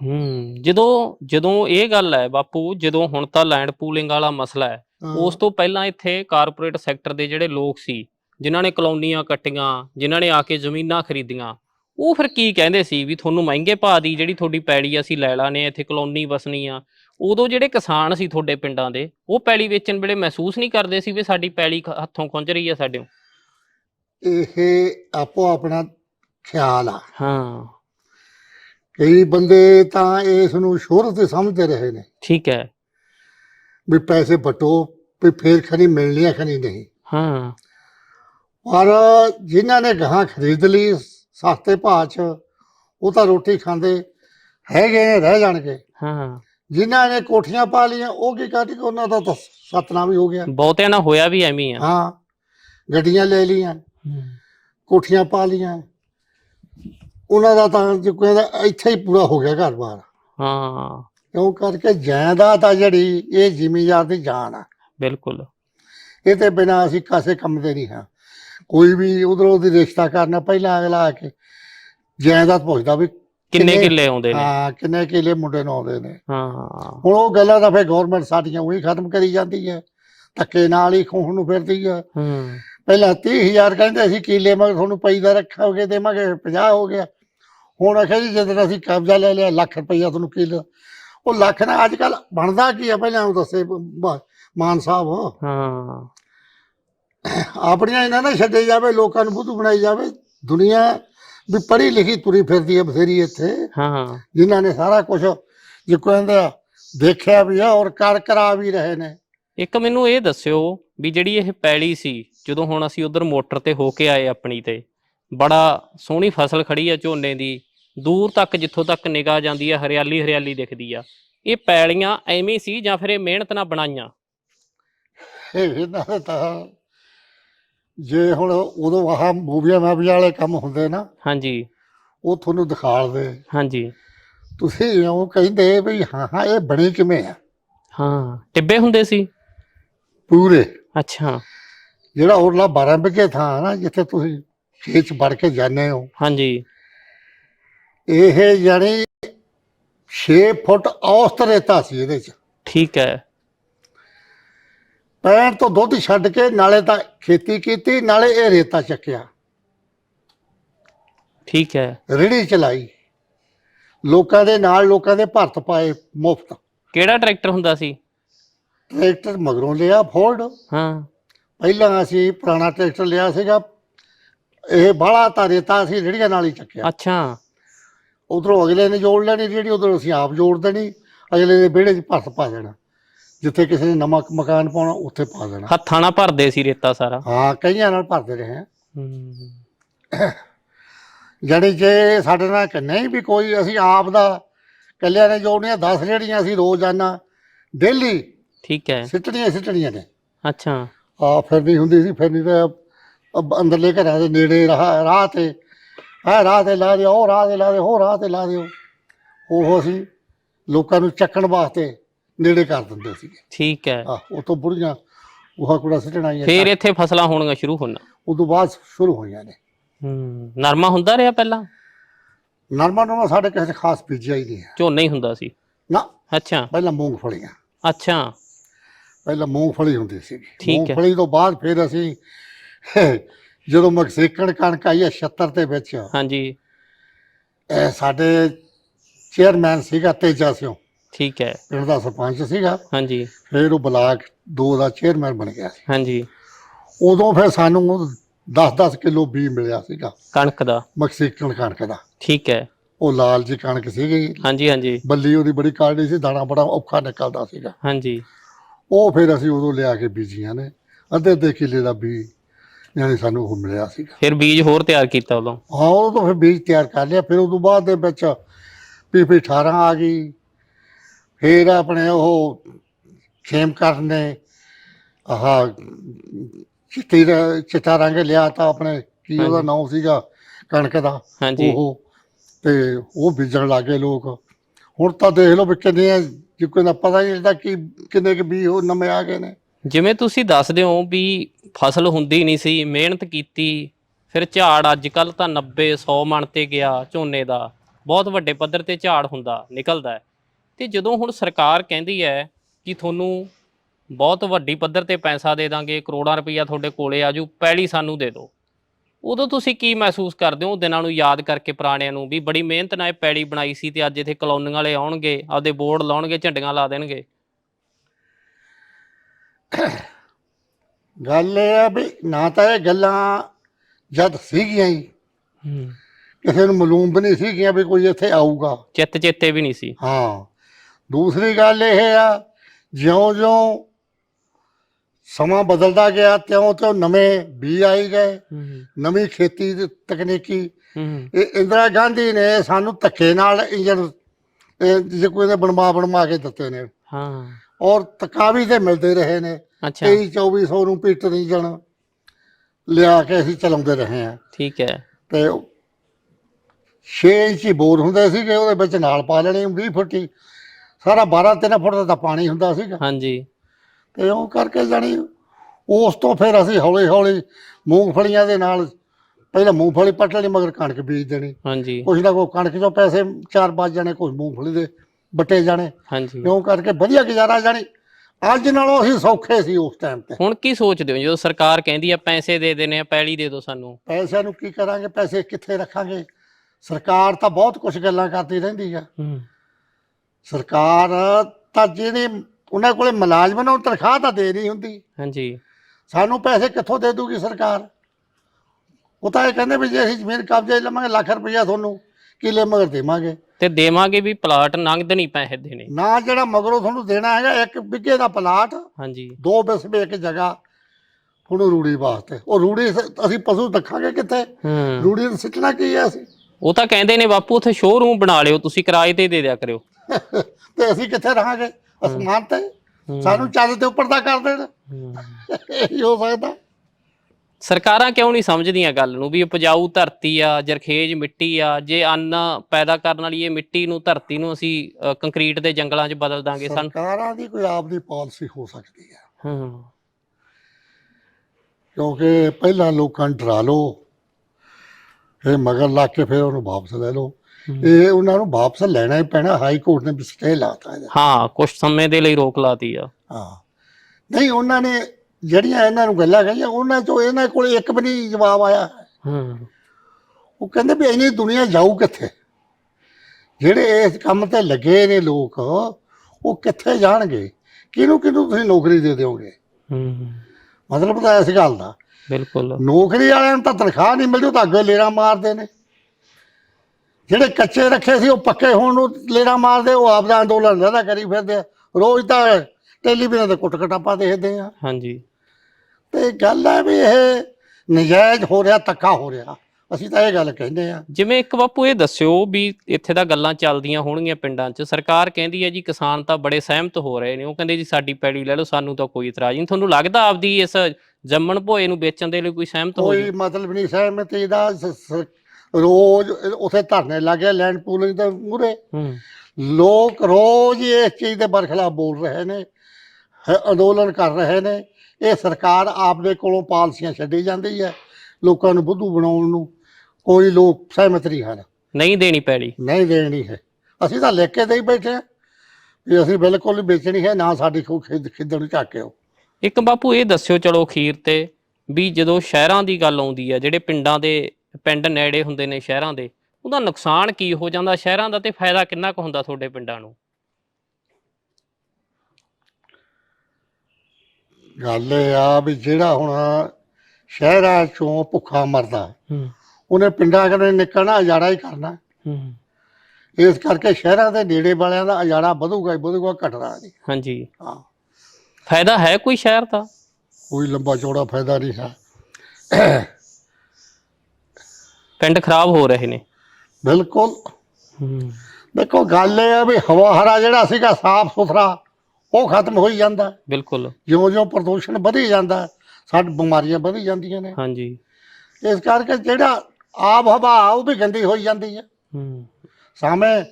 ਹੂੰ ਜਦੋਂ ਜਦੋਂ ਇਹ ਗੱਲ ਹੈ ਬਾਪੂ ਜਦੋਂ ਹੁਣ ਤਾਂ ਲੈਂਡ ਪੂਲਿੰਗ ਵਾਲਾ ਮਸਲਾ ਹੈ ਉਸ ਤੋਂ ਪਹਿਲਾਂ ਇੱਥੇ ਕਾਰਪੋਰੇਟ ਸੈਕਟਰ ਦੇ ਜਿਹੜੇ ਲੋਕ ਸੀ ਜਿਨ੍ਹਾਂ ਨੇ ਕਲੋਨੀਆਂ ਕੱਟੀਆਂ ਜਿਨ੍ਹਾਂ ਨੇ ਆ ਕੇ ਜ਼ਮੀਨਾਂ ਖਰੀਦੀਆਂ ਉਹ ਫਿਰ ਕੀ ਕਹਿੰਦੇ ਸੀ ਵੀ ਤੁਹਾਨੂੰ ਮਹਿੰਗੇ ਭਾਅ ਦੀ ਜਿਹੜੀ ਤੁਹਾਡੀ ਪੈੜੀ ਅਸੀਂ ਲੈ ਲਾਣੇ ਇੱਥੇ ਕਲੋਨੀ ਵਸਣੀ ਆ। ਉਦੋਂ ਜਿਹੜੇ ਕਿਸਾਨ ਸੀ ਤੁਹਾਡੇ ਪਿੰਡਾਂ ਦੇ ਉਹ ਪੈੜੀ ਵੇਚਣ ਵੇਲੇ ਮਹਿਸੂਸ ਨਹੀਂ ਕਰਦੇ ਸੀ ਵੀ ਸਾਡੀ ਪੈੜੀ ਹੱਥੋਂ ਖੁੰਝ ਰਹੀ ਆ ਸਾਡੇ ਇਹ ਆਪੋ ਆਪਣਾ ਖਿਆਲ ਆ। ਹਾਂ। ਕਈ ਬੰਦੇ ਤਾਂ ਇਸ ਨੂੰ ਸ਼ੋਹਰਤ ਸਮਝਦੇ ਰਹੇ ਨੇ। ਠੀਕ ਹੈ। ਵੀ ਪੈਸੇ ਬਟੋ ਵੀ ਫੇਰ ਖਣੀ ਮਿਲਣੀ ਆ ਖਣੀ ਨਹੀਂ। ਹਾਂ। ਪਰ ਜਿਨ੍ਹਾਂ ਨੇ ਗਾਂ ਖਰੀਦ ਲਈ ਸਸਤੇ ਭਾਅ 'ਚ ਉਹ ਤਾਂ ਰੋਟੀ ਖਾਂਦੇ ਹੈਗੇ ਨੇ ਰਹਿ ਜਾਣਗੇ। ਹਾਂ। ਜਿਨ੍ਹਾਂ ਨੇ ਕੋਠੀਆਂ ਪਾ ਲੀਆਂ ਉਹ ਕੀ ਕਰ ਉਹਨਾਂ ਦਾ ਤਾਂ ਸਤਨਾਮ ਹੀ ਹੋ ਗਿਆ। ਬਹੁਤਿਆਂ ਨਾਲ ਹੋਇਆ ਵੀ ਐਵੇਂ ਹੀ ਆ। ਹਾਂ ਗੱਡੀਆਂ ਲੈ ਲੀਆਂ ਕੋਠੀਆਂ ਪਾ ਲੀਆਂ ਉਹਨਾਂ ਦਾ ਤਾਂ ਕਹਿੰਦਾ ਇੱਥੇ ਹੀ ਪੂਰਾ ਹੋ ਗਿਆ ਘਰ-ਬਾਰ। ਹਾਂ। ਕਿਉਂ? ਕਰਕੇ ਜਾਇਦਾਦ ਆ ਜਿਹੜੀ ਇਹ ਜ਼ਿਮੀਂਦਾਰ ਦੀ ਜਾਨ ਆ। ਬਿਲਕੁਲ। ਇਹ ਤੇ ਬਿਨਾ ਅਸੀਂ ਕਾਸੇ ਕੰਮ ਦੇ ਨਹੀਂ ਹਾਂ। ਕੋਈ ਵੀ ਉਧਰੋਂ ਦੀ ਰਿਸ਼ਤਾ ਕਰਨਾ ਪਹਿਲਾਂ ਅਗਲਾ ਆ ਕੇ ਜਾਇਦਾਦ ਪੁੱਛਦਾ ਵੀ ਕਿੰਨੇ ਕਿੱਲੇ ਆਉਂਦੇ ਨੇ? ਹਾਂ ਕਿੰਨੇ ਕਿਲੇ ਮੁੰਡੇ ਨੂੰ ਆਉਂਦੇ ਨੇ। ਹਾਂ। ਹੁਣ ਉਹ ਗੱਲਾਂ ਤਾਂ ਫੇ ਗਵਰਨਮੈਂਟ ਸਾਡੀਆਂ ਉਹੀ ਖਤਮ ਕਰੀ ਜਾਂਦੀ ਹੈ। ਧੱਕੇ ਨਾਲ ਹੀ ਖੂਨ ਨੂੰ ਫਿਰਦੀ ਹੈ। ਹੂੰ। ਪਹਿਲਾਂ 30000 ਕਹਿੰਦੇ ਸੀ ਕਿਲੇ ਮਗਰ ਤੁਹਾਨੂੰ ਪੈਦਾ ਰੱਖਾਂਗੇ ਦੇਵਾਂਗੇ 50 ਹੋ ਗਿਆ। ਹੁਣ ਆਖਿਆ ਜੀ ਜਦੋਂ ਅਸੀਂ ਕਬਜ਼ਾ ਲੈ ਲਿਆ ਲੱਖ ਰੁਪਈਆ ਤੁਹਾਨੂੰ ਕਿਲੇ ਉਹ ਲੱਖ ਨਾਲ ਅੱਜ ਕੱਲ ਬਣਦਾ ਕੀ ਆ ਪਹਿਲਾਂ ਉਹ ਦੱਸੇ ਬ- ਮਾਨ ਸਾਹਿਬ। ਹਾਂ। ਆਪਣੀਆਂ ਇਹਨਾਂ ਨੇ ਛੱਡੇ ਜਾਵੇ ਲੋਕਾਂ ਨੂੰ ਬੁੱਧੂ ਬਣਾਈ ਜਾਵੇ। ਦੁਨੀਆ ਵੀ ਪੜ੍ਹੀ ਲਿਖੀ ਤੁਰੀ ਫਿਰਦੀ ਹੈ ਬਥੇਰੀ ਇੱਥੇ। ਹਾਂ। ਜਿਨ੍ਹਾਂ ਨੇ ਸਾਰਾ ਕੁਝ ਜੇ ਕਹਿੰਦੇ ਆ ਦੇਖਿਆ ਵੀ ਆ ਔਰ ਕਰ ਕਰਾ ਵੀ ਰਹੇ ਨੇ। ਇੱਕ ਮੈਨੂੰ ਇਹ ਦੱਸਿਓ ਵੀ ਜਿਹੜੀ ਇਹ ਪੈਲੀ ਸੀ ਜਦੋਂ ਹੁਣ ਅਸੀਂ ਉਧਰ ਮੋਟਰ ਤੇ ਹੋ ਕੇ ਆਏ ਆਪਣੀ ਤੇ ਬੜਾ ਸੋਹਣੀ ਫਸਲ ਖੜੀ ਆ ਝੋਨੇ ਦੀ। ਦੂਰ ਤੱਕ ਜਿੱਥੋਂ ਤੱਕ ਨਿਗਾਹ ਜਾਂਦੀ ਆ ਹਰਿਆਲੀ ਹਰਿਆਲੀ ਦਿਖਦੀ ਆ। ਇਹ ਪੈਲੀਆਂ ਐਵੇਂ ਸੀ ਜਾਂ ਫਿਰ ਇਹ ਮਿਹਨਤ ਨਾਲ ਬਣਾਈਆਂ? ਇਹ ਇਹਨਾਂ ਦੇ ਤਾਂ ਜੇ ਹੁਣ ਉਦੋਂ ਆਹ ਮੂਵੀਆਂ ਮਾਵੀਆਂ ਵਾਲੇ ਕੰਮ ਹੁੰਦੇ ਨਾ ਹਾਂਜੀ। ਉਹ ਤੁਹਾਨੂੰ ਦਿਖਾਲਦੇ। ਹਾਂਜੀ। ਤੁਸੀਂ ਇਉਂ ਕਹਿੰਦੇ ਵੀ ਹਾਂ ਹਾਂ ਇਹ ਬਣੀ ਕਿਵੇਂ ਆ? ਹਾਂ ਟਿੱਬੇ ਹੁੰਦੇ ਸੀ? ਪੂਰੇ। ਅੱਛਾ। ਜਿਹੜਾ ਉਰਲਾ 12 ਵਿਗੇ ਥਾਂ ਨਾ ਜਿੱਥੇ ਤੁਸੀਂ ਖੇਤ ਵੜ ਕੇ ਜਾਂਦੇ ਹੋ। ਹਾਂਜੀ। ਇਹ ਜਾਨੀ 6 ਫੁੱਟ ਔਸਤ ਰੇਤਾ ਸੀ ਇਹਦੇ ਚ। ਠੀਕ ਹੈ। ਪੈਣ ਤੋਂ ਦੁੱਧ ਛੱਡ ਕੇ ਨਾਲੇ ਤਾਂ ਖੇਤੀ ਕੀਤੀ ਨਾਲੇ ਇਹ ਰੇਤਾ ਚੱਕਿਆ। ਠੀਕ ਹੈ। ਰੇੜੀ ਚਲਾਈ। ਲੋਕਾਂ ਦੇ ਨਾਲ ਲੋਕਾਂ ਦੇ ਭਰਤ ਪਾਏ ਮੁਫਤ। ਕਿਹੜਾ ਟਰੈਕਟਰ ਹੁੰਦਾ ਸੀ? ਟਰੈਕਟਰ ਮਗਰੋਂ ਲਿਆ ਫੋਰਡ ਹਾਂ। ਪਹਿਲਾਂ ਅਸੀਂ ਪੁਰਾਣਾ ਟਰੈਕਟਰ ਲਿਆ ਸੀਗਾ। ਇਹ ਬਾਹਲਾ ਤਾਂ ਰੇਤਾ ਅਸੀਂ ਰੇੜੀਆਂ ਨਾਲ ਹੀ ਚੱਕਿਆ। ਅੱਛਾ। ਉਧਰੋਂ ਅਗਲੇ ਨੇ ਜੋੜ ਲੈਣੀ ਜਿਹੜੀ ਉਧਰੋਂ ਅਸੀਂ ਆਪ ਜੋੜ ਦੇਣੀ ਅਗਲੇ ਦੇ ਵਿਹੜੇ 'ਚ ਭਰਤ ਪਾ ਦੇਣਾ। ਜਿੱਥੇ ਕਿਸੇ ਨੇ ਨਵਾਂ ਮਕਾਨ ਪਾਉਣਾ ਉੱਥੇ ਪਾ ਦੇਣਾ। ਹੱਥਾਂ ਨਾਲ ਭਰਦੇ ਸੀ ਰੇਤਾ ਸਾਰਾ। ਹਾਂ ਕਈਆਂ ਨਾਲ ਭਰਦੇ ਰਹੇ ਹਾਂ। ਜਿਹੜੀ ਜੇ ਸਾਡੇ ਨਾਲ ਕਿ ਨਹੀਂ ਵੀ ਕੋਈ ਅਸੀਂ ਆਪ ਦਾ ਕੱਲਿਆਂ ਨੇ ਜੋੜਨੀਆਂ 10 ਰੇੜੀਆਂ ਅਸੀਂ ਰੋਜ਼ਾਨਾ ਡੇਲੀ ਠੀਕ ਹੈ। ਸਿੱਟਣੀਆਂ ਸਿੱਟਣੀਆਂ ਨੇ। ਅੱਛਾ। ਆ ਫਿਰਨੀ ਹੁੰਦੀ ਸੀ ਫਿਰਨੀ ਤੇ ਅੰਦਰਲੇ ਘਰਾਂ ਦੇ ਨੇੜੇ ਰਾਹ ਰਾਹ ਤੇ ਆ ਰਾਹ ਤੇ ਲਾ ਦਿਓ ਉਹ ਰਾਹ ਤੇ ਲਾ ਦਿਓ ਉਹ ਰਾਹ ਤੇ ਲਾ ਦਿਓ ਉਹ ਅਸੀਂ ਲੋਕਾਂ ਨੂੰ ਚੱਕਣ ਵਾਸਤੇ ਨੇੜੇ ਕਰ ਦਿੰਦੇ ਸੀ। ਠੀਕ ਹੈ। ਆ ਉਹ ਤੋਂ ਬੁੜੀਆਂ ਉਹ ਕੁੜਾ ਸਿੱਟਣਾ ਹੀ ਫੇਰ ਇੱਥੇ ਫਸਲਾਂ ਹੋਣੀਆਂ ਸ਼ੁਰੂ ਹੋਣਾ। ਉਦੋਂ ਬਾਅਦ ਸ਼ੁਰੂ ਹੋਈਆਂ ਨੇ। ਹੂੰ ਨਰਮਾ ਹੁੰਦਾ ਰਿਹਾ ਪਹਿਲਾਂ? ਨਰਮਾ ਨੂੰ ਸਾਡੇ ਕਿਸੇ ਖਾਸ ਬੀਜਿਆ ਹੀ ਨਹੀਂ ਹੈ। ਝੋਨਾ ਹੀ ਹੁੰਦਾ ਸੀ। ਨਾ। ਅੱਛਾ। ਪਹਿਲਾਂ ਮੂੰਗਫਲੀਆਂ ਅੱਛਾ। ਪਹਿਲਾਂ ਮੂੰਗਫਲੀ ਹੁੰਦੀ ਸੀ ਠੀਕ ਹੈ। ਮੂੰਗਫਲੀ ਤੋਂ ਬਾਅਦ ਫਿਰ ਅਸੀਂ ਜਦੋਂ ਮਕਸੀਕਣ ਕਣਕ ਆਈ ਹੈ 76 ਦੇ ਵਿੱਚ ਹਾਂਜੀ। ਇਹ ਸਾਡੇ ਚੇਅਰਮੈਨ ਸੀਗਾ ਤੇਜਾ ਸਿੰਘ ਠੀਕ ਹੈ। ਪਿੰਡ ਦਾ ਸਰਪੰਚ ਸੀਗਾ। ਹਾਂਜੀ। ਫਿਰ ਉਹ ਬਲਾਕ 2 ਦਾ ਚੇਅਰਮੈਨ ਬਣ ਗਿਆ ਸੀ। ਹਾਂਜੀ। ਉਦੋਂ ਫਿਰ ਸਾਨੂੰ 10-10 ਕਿਲੋ ਬੀ ਮਿਲਿਆ ਸੀਗਾ। ਕਣਕ ਦਾ। ਮਕਸੀਕਣ ਕਣਕ ਦਾ। ਠੀਕ ਹੈ। ਉਹ ਲਾਲ ਜੀ ਕਣਕ ਸੀਗੀ। ਹਾਂਜੀ ਹਾਂਜੀ। ਬੱਲੀ ਉਹਦੀ ਬੜੀ ਕਾੜੀ ਸੀ ਦਾਣਾ ਬੜਾ ਔਖਾ ਨਿਕਲਦਾ ਸੀਗਾ। ਹਾਂਜੀ। ਉਹ ਫਿਰ ਅਸੀਂ ਉਦੋਂ ਲਿਆ ਕੇ ਬੀਜੀਆਂ ਨੇ। ਅੱਧੇ ਅੱਧੇ ਕਿੱਲੇ ਦਾ ਬੀਜ ਯਾਨੀ ਸਾਨੂੰ ਉਹ ਮਿਲਿਆ ਸੀਗਾ। ਫਿਰ ਬੀਜ ਹੋਰ ਤਿਆਰ ਕੀਤਾ ਉਦੋਂ? ਹਾਂ ਉਹ ਤੋਂ ਫਿਰ ਬੀਜ ਤਿਆਰ ਕਰ ਲਿਆ। ਫਿਰ ਉਦੋਂ ਬਾਅਦ ਦੇ ਵਿੱਚ ਪੀਪੀ 18 ਆ ਗਈ। ਫਿਰ ਆਪਣੇ ਉਹ ਖੇਮ ਕਰਨੇ ਆਹ ਚਿੱਟੀ ਰ- ਚਿੱਟਾ ਰੰਗ ਲਿਆ ਤਾਂ ਆਪਣੇ ਕੀ ਉਹਦਾ ਹਾਂਜੀ। ਨਾਮ ਸੀਗਾ ਕਣਕ ਦਾ ਹਾਂਜੀ। ਉਹ। ਤੇ ਉਹ ਬੀਜਣ ਲੱਗੇ ਲੋਕ। ਹੁਣ ਤਾਂ ਦੇਖ ਲਓ ਵੀ ਕਿੰਨੇ ਆ, ਜੇ ਕੋਈ ਨਾ ਪਤਾ ਨਹੀਂ ਲੱਗਦਾ ਕਿ ਕਿੰਨੇ ਕੁ ਬੀ ਉਹ ਨਵੇਂ ਆ ਗਏ ਨੇ। ਜਿਵੇਂ ਤੁਸੀਂ ਦੱਸਦੇ ਹੋ ਵੀ ਫਸਲ ਹੁੰਦੀ ਨਹੀਂ ਸੀ, ਮਿਹਨਤ ਕੀਤੀ, ਫਿਰ ਝਾੜ ਅੱਜ ਕੱਲ ਤਾਂ 90 100 ਮਣ ਤੇ ਗਿਆ ਝੋਨੇ ਦਾ। ਬਹੁਤ ਵੱਡੇ ਪੱਧਰ ਤੇ ਝਾੜ ਹੁੰਦਾ, ਨਿਕਲਦਾ ਹੈ। ਤੇ ਜਦੋਂ ਹੁਣ ਸਰਕਾਰ ਕਹਿੰਦੀ ਹੈ ਕਿ ਤੁਹਾਨੂੰ ਬਹੁਤ ਵੱਡੀ ਪੱਧਰ ਤੇ ਪੈਸਾ ਦੇ ਦਾਂਗੇ, ਕਰੋੜਾਂ ਰੁਪਈਆ ਤੁਹਾਡੇ ਕੋਲੇ ਆਜੂ ਪੈਲੀ ਸਾਨੂੰ ਦੇ ਦਿਓ। ਉਦੋਂ ਤੁਸੀਂ ਕੀ ਮਹਿਸੂਸ ਕਰਦੇ ਹੋ? ਦਿਨਾਂ ਨੂੰ ਯਾਦ ਕਰਕੇ ਪੁਰਾਣਿਆਂ ਨੂੰ ਵੀ ਬੜੀ ਮਿਹਨਤ ਨਾਲ ਇਹ ਪੈਲੀ ਬਣਾਈ ਸੀ ਤੇ ਅੱਜ ਇੱਥੇ ਕਲੋਨੀਆਂ ਵਾਲੇ ਆਉਣਗੇ, ਆਪਦੇ ਬੋਰਡ ਲਾਉਣਗੇ, ਝੰਡੀਆਂ ਲਾ ਦੇਣਗੇ। ਗੱਲ ਇਹ ਆ ਵੀ ਨਾ ਤਾਂ ਇਹ ਗੱਲਾਂ ਜਦ ਸੀਗੀਆਂ ਹੀ ਕਿਸੇ ਨੂੰ ਮਾਲੂਮ ਵੀ ਨਹੀਂ ਸੀਗੀਆਂ ਵੀ ਕੋਈ ਇੱਥੇ ਆਊਗਾ। ਚਿੱਤ ਚੇਤੇ ਵੀ ਨਹੀਂ ਸੀ। ਹਾਂ। ਦੂਸਰੀ ਗੱਲ ਇਹ ਆ ਜਿਉਂ-ਜਿਉਂ ਸਮਾਂ ਬਦਲਦਾ ਗਿਆ ਤਿਉਂ-ਤਿਉਂ ਨਵੇਂ ਬੀਜ ਆਈ ਗਏ ਨਵੀਂ ਖੇਤੀ ਦੀ ਤਕਨੀਕੀ। ਹੂੰ। ਇਹ ਇੰਦਰਾ ਗਾਂਧੀ ਨੇ ਸਾਨੂੰ ਧੱਕੇ ਨਾਲ ਇੰਜਨ ਇਹ ਜੇ ਕੋਈ ਨੇ ਬਣਵਾ ਬਣਵਾ ਕੇ ਦਿੱਤੇ ਨੇ। ਹਾਂ। ਔਰ ਤਕਾਵੀ ਤੇ ਮਿਲਦੇ ਰਹੇ ਨੇ। ਅੱਛਾ। 23 2400 ਨੂੰ ਪੀਟ ਨਹੀਂ ਜਣ ਲਿਆ ਕੇ ਅਸੀਂ ਚਲਾਉਂਦੇ ਰਹੇ ਆ ਠੀਕ ਹੈ। ਤੇ 6 ਇੰਚੀ ਬੋਰ ਹੁੰਦੇ ਸੀਗੇ ਉਹਦੇ ਵਿੱਚ ਨਾਲ ਪਾ ਲੈਣੀ 20 ਫੁੱਟੀ। ਸਾਰਾ 12 13 ਫੁੱਟ ਦਾ ਤਾਂ ਪਾਣੀ ਹੁੰਦਾ ਸੀਗਾ। ਹਾਂਜੀ। ਤੇ ਉਹ ਕਰਕੇ ਜਾਣੀ ਉਸ ਤੋਂ ਫਿਰ ਅਸੀਂ ਹੌਲੀ ਹੌਲੀ ਮੂੰਗਫਲੀਆਂ ਦੇ ਨਾਲ ਪਹਿਲਾਂ ਮੂੰਗਫਲੀ ਪੱਟ ਲੈਣੀ ਮਗਰ ਕਣਕ ਬੀਜ ਦੇਣੀ। ਹਾਂਜੀ। ਕੁਛ ਨਾ ਕੋਈ ਕਣਕ ਚੋਂ ਪੈਸੇ ਚਾਰ ਪੰਜ ਜਾਣੇ ਕੁਛ ਮੂੰਗਫਲੀ ਦੇ ਬੱਟੇ ਜਾਣੇ। ਹਾਂਜੀ। ਇਉਂ ਕਰਕੇ ਵਧੀਆ ਗੁਜ਼ਾਰਾ ਜਾਣੀ। ਅੱਜ ਨਾਲੋਂ ਅਸੀਂ ਸੌਖੇ ਸੀ ਉਸ ਟਾਈਮ ਤੇ। ਹੁਣ ਕੀ ਸੋਚਦੇ ਹੋ? ਜਦੋਂ ਸਰਕਾਰ ਕਹਿੰਦੀ ਆ ਪੈਸੇ ਦੇ ਦੇਣੇ ਆ ਪੈਲੀ ਦੇ ਦਿਓ ਸਾਨੂੰ। ਪੈਸਿਆਂ ਨੂੰ ਕੀ ਕਰਾਂਗੇ? ਪੈਸੇ ਕਿੱਥੇ ਰੱਖਾਂਗੇ? ਸਰਕਾਰ ਤਾਂ ਬਹੁਤ ਕੁਝ ਗੱਲਾਂ ਕਰਦੀ ਰਹਿੰਦੀ ਆ। ਹੂੰ। ਸਰਕਾਰ ਤਾਂ ਜਿਹੜੇ ਉਹਨਾਂ ਕੋਲੇ ਮੁਲਾਜ਼ਮਾਂ ਨੂੰ ਤਨਖਾਹ ਤਾਂ ਦੇ ਨਹੀਂ ਹੁੰਦੀ। ਹਾਂਜੀ। ਸਾਨੂੰ ਪੈਸੇ ਕਿੱਥੋਂ ਦੇ ਦੂਗੀ ਸਰਕਾਰ? ਉਹ ਤਾਂ ਇਹ ਕਹਿੰਦੇ ਵੀ ਜੇ ਅਸੀਂ ਜ਼ਮੀਨ ਕਬਜ਼ੇ ਲਵਾਂਗੇ ਲੱਖ ਰੁਪਈਆ ਤੁਹਾਨੂੰ ਕਿੱਲੇ ਮਗਰ ਦੇਵਾਂਗੇ। ਤੇ ਦੇਵਾਂਗੇ ਵੀ ਪਲਾਟ ਨੰਗਦ ਨਹੀਂ ਪੈਸੇ ਦੇਣੇ। ਨਾ ਜਿਹੜਾ ਮਗਰੋਂ ਤੁਹਾਨੂੰ ਦੇਣਾ ਹੈਗਾ ਇੱਕ ਬਿੱਗੇ ਦਾ ਪਲਾਟ ਹਾਂਜੀ। ਦੋ ਬਿਸਵੇ ਇੱਕ ਜਗ੍ਹਾ ਤੁਹਾਨੂੰ ਰੂੜੀ ਵਾਸਤੇ। ਉਹ ਰੂੜੀ ਸ- ਅਸੀਂ ਪਸ਼ੂ ਰੱਖਾਂਗੇ ਕਿੱਥੇ? ਹੂੰ। ਰੂੜੀ ਨੂੰ ਸਿੱਟਣਾ ਕੀ ਹੈ ਅਸੀਂ? ਉਹ ਤਾਂ ਕਹਿੰਦੇ ਨੇ ਬਾਪੂ ਉੱਥੇ ਸ਼ੋਰੂਮ ਬਣਾ ਲਿਓ ਤੁਸੀਂ ਕਿਰਾਏ ਤੇ ਦੇ ਦਿਆ ਕਰਿਓ। ਤੇ ਅਸੀਂ ਕਿੱਥੇ ਰਹਾਂਗੇ? ਅਸਮਾਨ ਤੇ। ਸਾਨੂੰ ਚੱਲ ਤੇ ਉੱਪਰ ਦਾ ਕਰ ਦੇਣ। ਹੂੰ। ਇਹ ਹੋ ਸਕਦਾ। ਸਰਕਾਰਾਂ ਕਿਉਂ ਨਹੀਂ ਸਮਝਦੀਆਂ ਗੱਲ ਨੂੰ ਵੀ ਉਪਜਾਊ ਧਰਤੀ ਆ ਜਰਖੇਜ ਮਿੱਟੀ ਆ ਜੇ ਅੰਨ ਪੈਦਾ ਕਰਨ ਵਾਲੀ ਇਹ ਮਿੱਟੀ ਨੂੰ ਧਰਤੀ ਨੂੰ ਅਸੀਂ ਕੰਕਰੀਟ ਦੇ ਜੰਗਲਾਂ 'ਚ ਬਦਲ ਦਾਂਗੇ ਸਾਨੂੰ। ਸਰਕਾਰਾਂ ਦੀ ਕੋਈ ਆਪਦੀ ਪਾਲਿਸੀ ਹੋ ਸਕਦੀ ਹੈ। ਹੂੰ। ਕਿਉਂਕਿ ਪਹਿਲਾਂ ਲੋਕਾਂ ਨੂੰ ਡਰਾ ਲਓ ਫਿਰ ਮਗਰ ਲਾ ਕੇ ਫਿਰ ਉਹਨੂੰ ਵਾਪਸ ਲੈ ਲਓ। ਇਹ ਉਹਨਾਂ ਨੂੰ ਵਾਪਸ ਲੈਣਾ ਹੀ ਪੈਣਾ ਹਾਈ ਕੋਰਟ ਨੇ ਸਟੇ ਲਾਤਾ ਹਾਂ ਕੁਝ ਸਮੇਂ ਦੇ ਲਈ ਰੋਕ ਲਾਤੀ ਆ। ਹਾਂ। ਨਹੀਂ ਉਹਨਾਂ ਨੇ ਜਿਹੜੀਆਂ ਇਹਨਾਂ ਨੂੰ ਗੱਲਾਂ ਕਹੀਆਂ ਉਹਨਾਂ ਚੋਂ ਇਹਨਾਂ ਕੋਲ ਇੱਕ ਵੀ ਨਹੀਂ ਜਵਾਬ ਆਇਆ। ਹੂੰ। ਉਹ ਕਹਿੰਦੇ ਵੀ ਇੰਨੀ ਦੁਨੀਆ ਜਾਊ ਕਿੱਥੇ? ਜਿਹੜੇ ਇਸ ਕੰਮ ਤੇ ਲੱਗੇ ਨੇ ਲੋਕ ਉਹ ਕਿੱਥੇ ਜਾਣਗੇ? ਕਿਹਨੂੰ ਕਿਹਨੂੰ ਤੁਸੀਂ ਨੌਕਰੀ ਦੇ ਦਿਓਗੇ? ਹੂੰ। ਮਤਲਬ ਤਾਂ ਇਸ ਗੱਲ ਦਾ। ਬਿਲਕੁਲ। ਨੌਕਰੀ ਵਾਲਿਆਂ ਨੂੰ ਤਾਂ ਤਨਖਾਹ ਨਹੀਂ ਮਿਲਦੀ ਉਹ ਤਾਂ ਅੱਗੇ ਲੇਰਾ ਮਾਰਦੇ ਨੇ। ਜਿਹੜੇ ਕੱਚੇ ਰੱਖੇ ਸੀ ਉਹ ਪੱਕੇ ਹੋਣ ਨੂੰ ਲੇਰਾ ਮਾਰਦੇ ਉਹ ਆਪ ਦਾ ਅੰਦੋਲਨ ਜ਼ਿਆਦਾ ਕਰੀ ਫਿਰਦੇ ਰੋਜ਼ ਤਾਂ ਟੈਲੀਵਿਜ਼ਨ ਤੇ ਕੁੱਟ ਕਟਾਪਾ ਦੇਖਦੇ ਆ। ਹਾਂਜੀ। ਤੇ ਗੱਲ ਹੈ ਵੀ ਇਹ ਨਜਾਇਜ਼ ਹੋ ਰਿਹਾ ਤੱਕਾ ਹੋ ਰਿਹਾ। ਅਸੀਂ ਤਾਂ ਇਹ ਗੱਲ ਕਹਿੰਦੇ ਆ ਜਿਵੇਂ ਇੱਕ ਬਾਪੂ ਇਹ ਦੱਸਿਓ ਵੀ ਇੱਥੇ ਤਾਂ ਗੱਲਾਂ ਚੱਲਦੀਆਂ ਹੋਣਗੀਆਂ ਪਿੰਡਾਂ 'ਚ। ਸਰਕਾਰ ਕਹਿੰਦੀ ਹੈ ਜੀ ਕਿਸਾਨ ਤਾਂ ਬੜੇ ਸਹਿਮਤ ਹੋ ਰਹੇ ਨੇ। ਉਹ ਕਹਿੰਦੇ ਜੀ ਸਾਡੀ ਪੈੜੀ ਲੈ ਲਓ ਸਾਨੂੰ ਤਾਂ ਕੋਈ ਇਤਰਾਜ਼ ਨਹੀਂ। ਤੁਹਾਨੂੰ ਲੱਗਦਾ ਆਪਦੀ ਇਸ ਜੰਮਣ ਭੋਏ ਨੂੰ ਵੇਚਣ ਦੇ ਲਈ ਕੋਈ ਸਹਿਮਤ ਹੋ ਕੋਈ ਜੀ ਮਤਲਬ ਨਹੀਂ ਸਹਿਮਤੀ ਦਾ ਸ- ਸ- ਰੋਜ਼ ਉਥੇ ਧਰਨੇ ਲੱਗੇ ਲੈਂਡ ਪੂਲਿੰਗ ਦੇ ਮੂਰੇ ਲੋਕ ਰੋਜ਼ ਹੀ ਇਸ ਚੀਜ਼ ਦੇ ਬਰਖਲਾਫ ਬੋਲ ਰਹੇ ਨੇ। ਹ- ਅੰਦੋਲਨ ਕਰ ਰਹੇ ਨੇ। ਇਹ ਸਰਕਾਰ ਆਪਦੇ ਕੋਲੋਂ ਪਾਲਸੀਆਂ ਛੱਡੀ ਜਾਂਦੀ ਹੈ ਲੋਕਾਂ ਨੂੰ ਬੁੱਧੂ ਬਣਾਉਣ ਨੂੰ। ਕੋਈ ਲੋਕ ਸਹਿਮਤ ਨਹੀਂ ਹਨ। ਨਹੀਂ ਦੇਣੀ ਪੈੜੀ ਨਹੀਂ ਦੇਣੀ ਹੈ। ਅਸੀਂ ਤਾਂ ਲਿਖ ਕੇ ਦੇ ਹੀ ਬੈਠੇ ਹਾਂ ਵੀ ਅਸੀਂ ਬਿਲਕੁਲ ਹੀ ਵੇਚਣੀ ਹੈ ਨਾ ਸਾਡੀ ਕੋਈ ਖਿੱਦ ਖਿੱਦਣ ਨੂੰ ਝਾਕਿਓ। ਇੱਕ ਬਾਪੂ ਇਹ ਦੱਸਿਓ ਚਲੋ ਅਖੀਰ ਤੇ ਵੀ ਜਦੋਂ ਸ਼ਹਿਰਾਂ ਦੀ ਗੱਲ ਆਉਂਦੀ ਹੈ ਜਿਹੜੇ ਪਿੰਡਾਂ ਦੇ ਪਿੰਡ ਨੇੜੇ ਹੁੰਦੇ ਨੇ ਸ਼ਹਿਰਾਂ ਦੇ ਉਹਦਾ ਨੁਕਸਾਨ ਕੀ ਹੋ ਜਾਂਦਾ? ਸ਼ਹਿਰਾਂ ਦਾ ਤੇ ਫਾਇਦਾ ਕਿੰਨਾ ਕੁ ਹੁੰਦਾ ਤੁਹਾਡੇ ਪਿੰਡਾਂ ਨੂੰ? ਗੱਲ ਇਹ ਆ ਵੀ ਜਿਹੜਾ ਹੁਣ ਸ਼ਹਿਰਾਂ ਚੋਂ ਭੁੱਖਾ ਮਰਦਾ ਹੂੰ। ਉਹਨੇ ਪਿੰਡਾਂ ਕਨੇ ਨਿਕਲਣਾ ਅਜਾੜਾ ਹੀ ਕਰਨਾ। ਹੂੰ। ਇਸ ਕਰਕੇ ਸ਼ਹਿਰਾਂ ਦੇ ਨੇੜੇ ਵਾਲਿਆਂ ਦਾ ਅਜਾੜਾ ਵਧੂਗਾ ਹੀ ਵਧੂਗਾ ਘਟਣਾ ਨਹੀਂ। ਹਾਂਜੀ। ਹਾਂ। ਫਾਇਦਾ ਹੈ ਕੋਈ ਸ਼ਹਿਰ ਦਾ? ਕੋਈ ਲੰਬਾ ਚੌੜਾ ਫਾਇਦਾ ਨਹੀਂ ਹੈ। ਪਿੰਡ ਖਰਾਬ ਹੋ ਰਹੇ ਨੇ। ਬਿਲਕੁਲ। ਹੂੰ। ਦੇਖੋ ਗੱਲ ਇਹ ਆ ਵੀ ਹਵਾ ਹਰਾ ਜਿਹੜਾ ਸੀਗਾ ਸਾਫ਼ ਸੁਥਰਾ। ਉਹ ਖਤਮ ਹੋਈ ਜਾਂਦਾ ਬਿਲਕੁਲ ਜਿਉਂ ਜਿਉਂ ਪ੍ਰਦੂਸ਼ਣ ਵਧੀ ਜਾਂਦਾ ਸਾਡੇ ਬਿਮਾਰੀਆਂ ਵਧੀ ਜਾਂਦੀਆਂ ਨੇ ਹਾਂਜੀ ਇਸ ਕਰਕੇ ਜਿਹੜਾ ਆਬ ਹਵਾ ਉਹ ਵੀ ਗੰਦੀ ਹੋਈ ਜਾਂਦੀ ਹੈ ਹੂੰ ਸਾਵੇਂ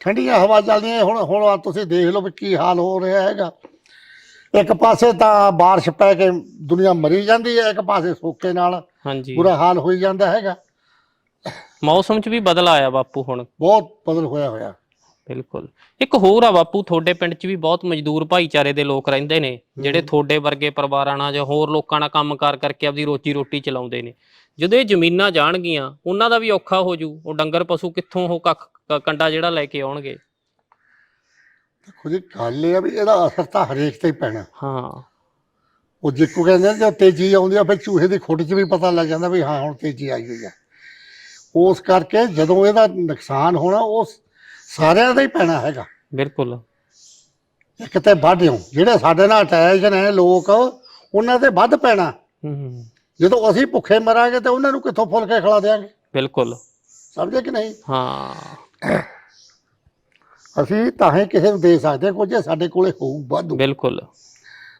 ਠੰਡੀਆਂ ਹਵਾ ਚੱਲਦੀਆਂ ਹੁਣ ਹੁਣ ਆਹ ਤੁਸੀਂ ਦੇਖ ਲਓ ਵੀ ਕੀ ਹਾਲ ਹੋ ਰਿਹਾ ਹੈਗਾ ਇੱਕ ਪਾਸੇ ਤਾਂ بارش ਪੈ ਕੇ ਦੁਨੀਆ ਮਰੀ ਜਾਂਦੀ ਹੈ ਇੱਕ ਪਾਸੇ ਸੋਕੇ ਨਾਲ ਹਾਂਜੀ ਬੁਰਾ ਹਾਲ ਹੋਈ ਜਾਂਦਾ ਹੈਗਾ ਮੌਸਮ 'ਚ ਵੀ ਬਦਲ ਆਇਆ ਬਾਪੂ ਹੁਣ ਬਹੁਤ ਬਦਲ ਹੋਇਆ ਹੋਇਆ ਬਿਲਕੁਲ। ਇੱਕ ਹੋਰ ਆ ਬਾਪੂ ਤੁਹਾਡੇ ਪਿੰਡ 'ਚ ਵੀ ਬਹੁਤ ਮਜ਼ਦੂਰ ਭਾਈਚਾਰੇ ਦੇ ਲੋਕ ਰਹਿੰਦੇ ਨੇ ਜਿਹੜੇ ਤੁਹਾਡੇ ਵਰਗੇ ਪਰਿਵਾਰਾਂ ਨਾਲ ਜਾਂ ਹੋਰ ਲੋਕਾਂ ਨਾਲ ਕੰਮਕਾਰ ਕਰਕੇ ਆਪਦੀ ਰੋਜੀ ਰੋਟੀ ਚਲਾਉਂਦੇ ਨੇ। ਜਦੋਂ ਇਹ ਜ਼ਮੀਨਾਂ ਜਾਣਗੀਆਂ ਉਹਨਾਂ ਦਾ ਵੀ ਔਖਾ ਹੋ ਜੂ। ਉਹ ਡੰਗਰ ਪਸ਼ੂ ਕਿੱਥੋਂ ਉਹ ਕੱਖ ਕੰਡਾ ਜਿਹੜਾ ਲੈ ਕੇ ਆਉਣਗੇ? ਦੇਖੋ ਜੀ ਗੱਲ ਇਹ ਆ ਵੀ ਇਹਦਾ ਅਸਰ ਤਾਂ ਹਰੇਕ ਤੇ ਹੀ ਪੈਣਾ। ਹਾਂ। ਉਹ ਜਿੱਕੂ ਕਹਿੰਦੇ ਨੇ ਜਦੋਂ ਤੇਜ਼ੀ ਆਉਂਦੀ ਆ ਫਿਰ ਚੂਹੇ ਦੀ ਖੁੱਡ 'ਚ ਵੀ ਪਤਾ ਲੱਗ ਜਾਂਦਾ ਵੀ ਹਾਂ ਹੁਣ ਤੇਜ਼ੀ ਆਈ ਹੋਈ ਆ। ਉਸ ਕਰਕੇ ਜਦੋਂ ਇਹਦਾ ਨੁਕਸਾਨ ਹੋਣਾ ਉਹ ਸਾਰਿਆਂ ਦਾ ਹੀ ਪੈਣਾ ਹੈਗਾ। ਬਿਲਕੁਲ। ਇੱਕ ਤੇ ਵਾਢਿਓ ਜਿਹੜੇ ਸਾਡੇ ਨਾਲ ਅਟੈਚ ਨੇ ਲੋਕ ਉਹਨਾਂ ਤੇ ਵੱਧ ਪੈਣਾ। ਹੂੰ ਜਦੋਂ ਅਸੀਂ ਭੁੱਖੇ ਮਰਾਂਗੇ ਤੇ ਉਹਨਾਂ ਨੂੰ ਕਿੱਥੋਂ ਫੁਲਕੇ ਖਿਲਾ ਦੇਾਂਗੇ ਬਿਲਕੁਲ। ਸਮਝੇ ਕਿ ਨਹੀਂ? ਹਾਂ। ਅਸੀਂ ਤਾਂ ਹੀ ਕਿਸੇ ਨੂੰ ਦੇ ਸਕਦੇ ਕੁਝ ਜੇ ਸਾਡੇ ਕੋਲੇ ਹੋਊ ਵਾਧੂ। ਬਿਲਕੁਲ।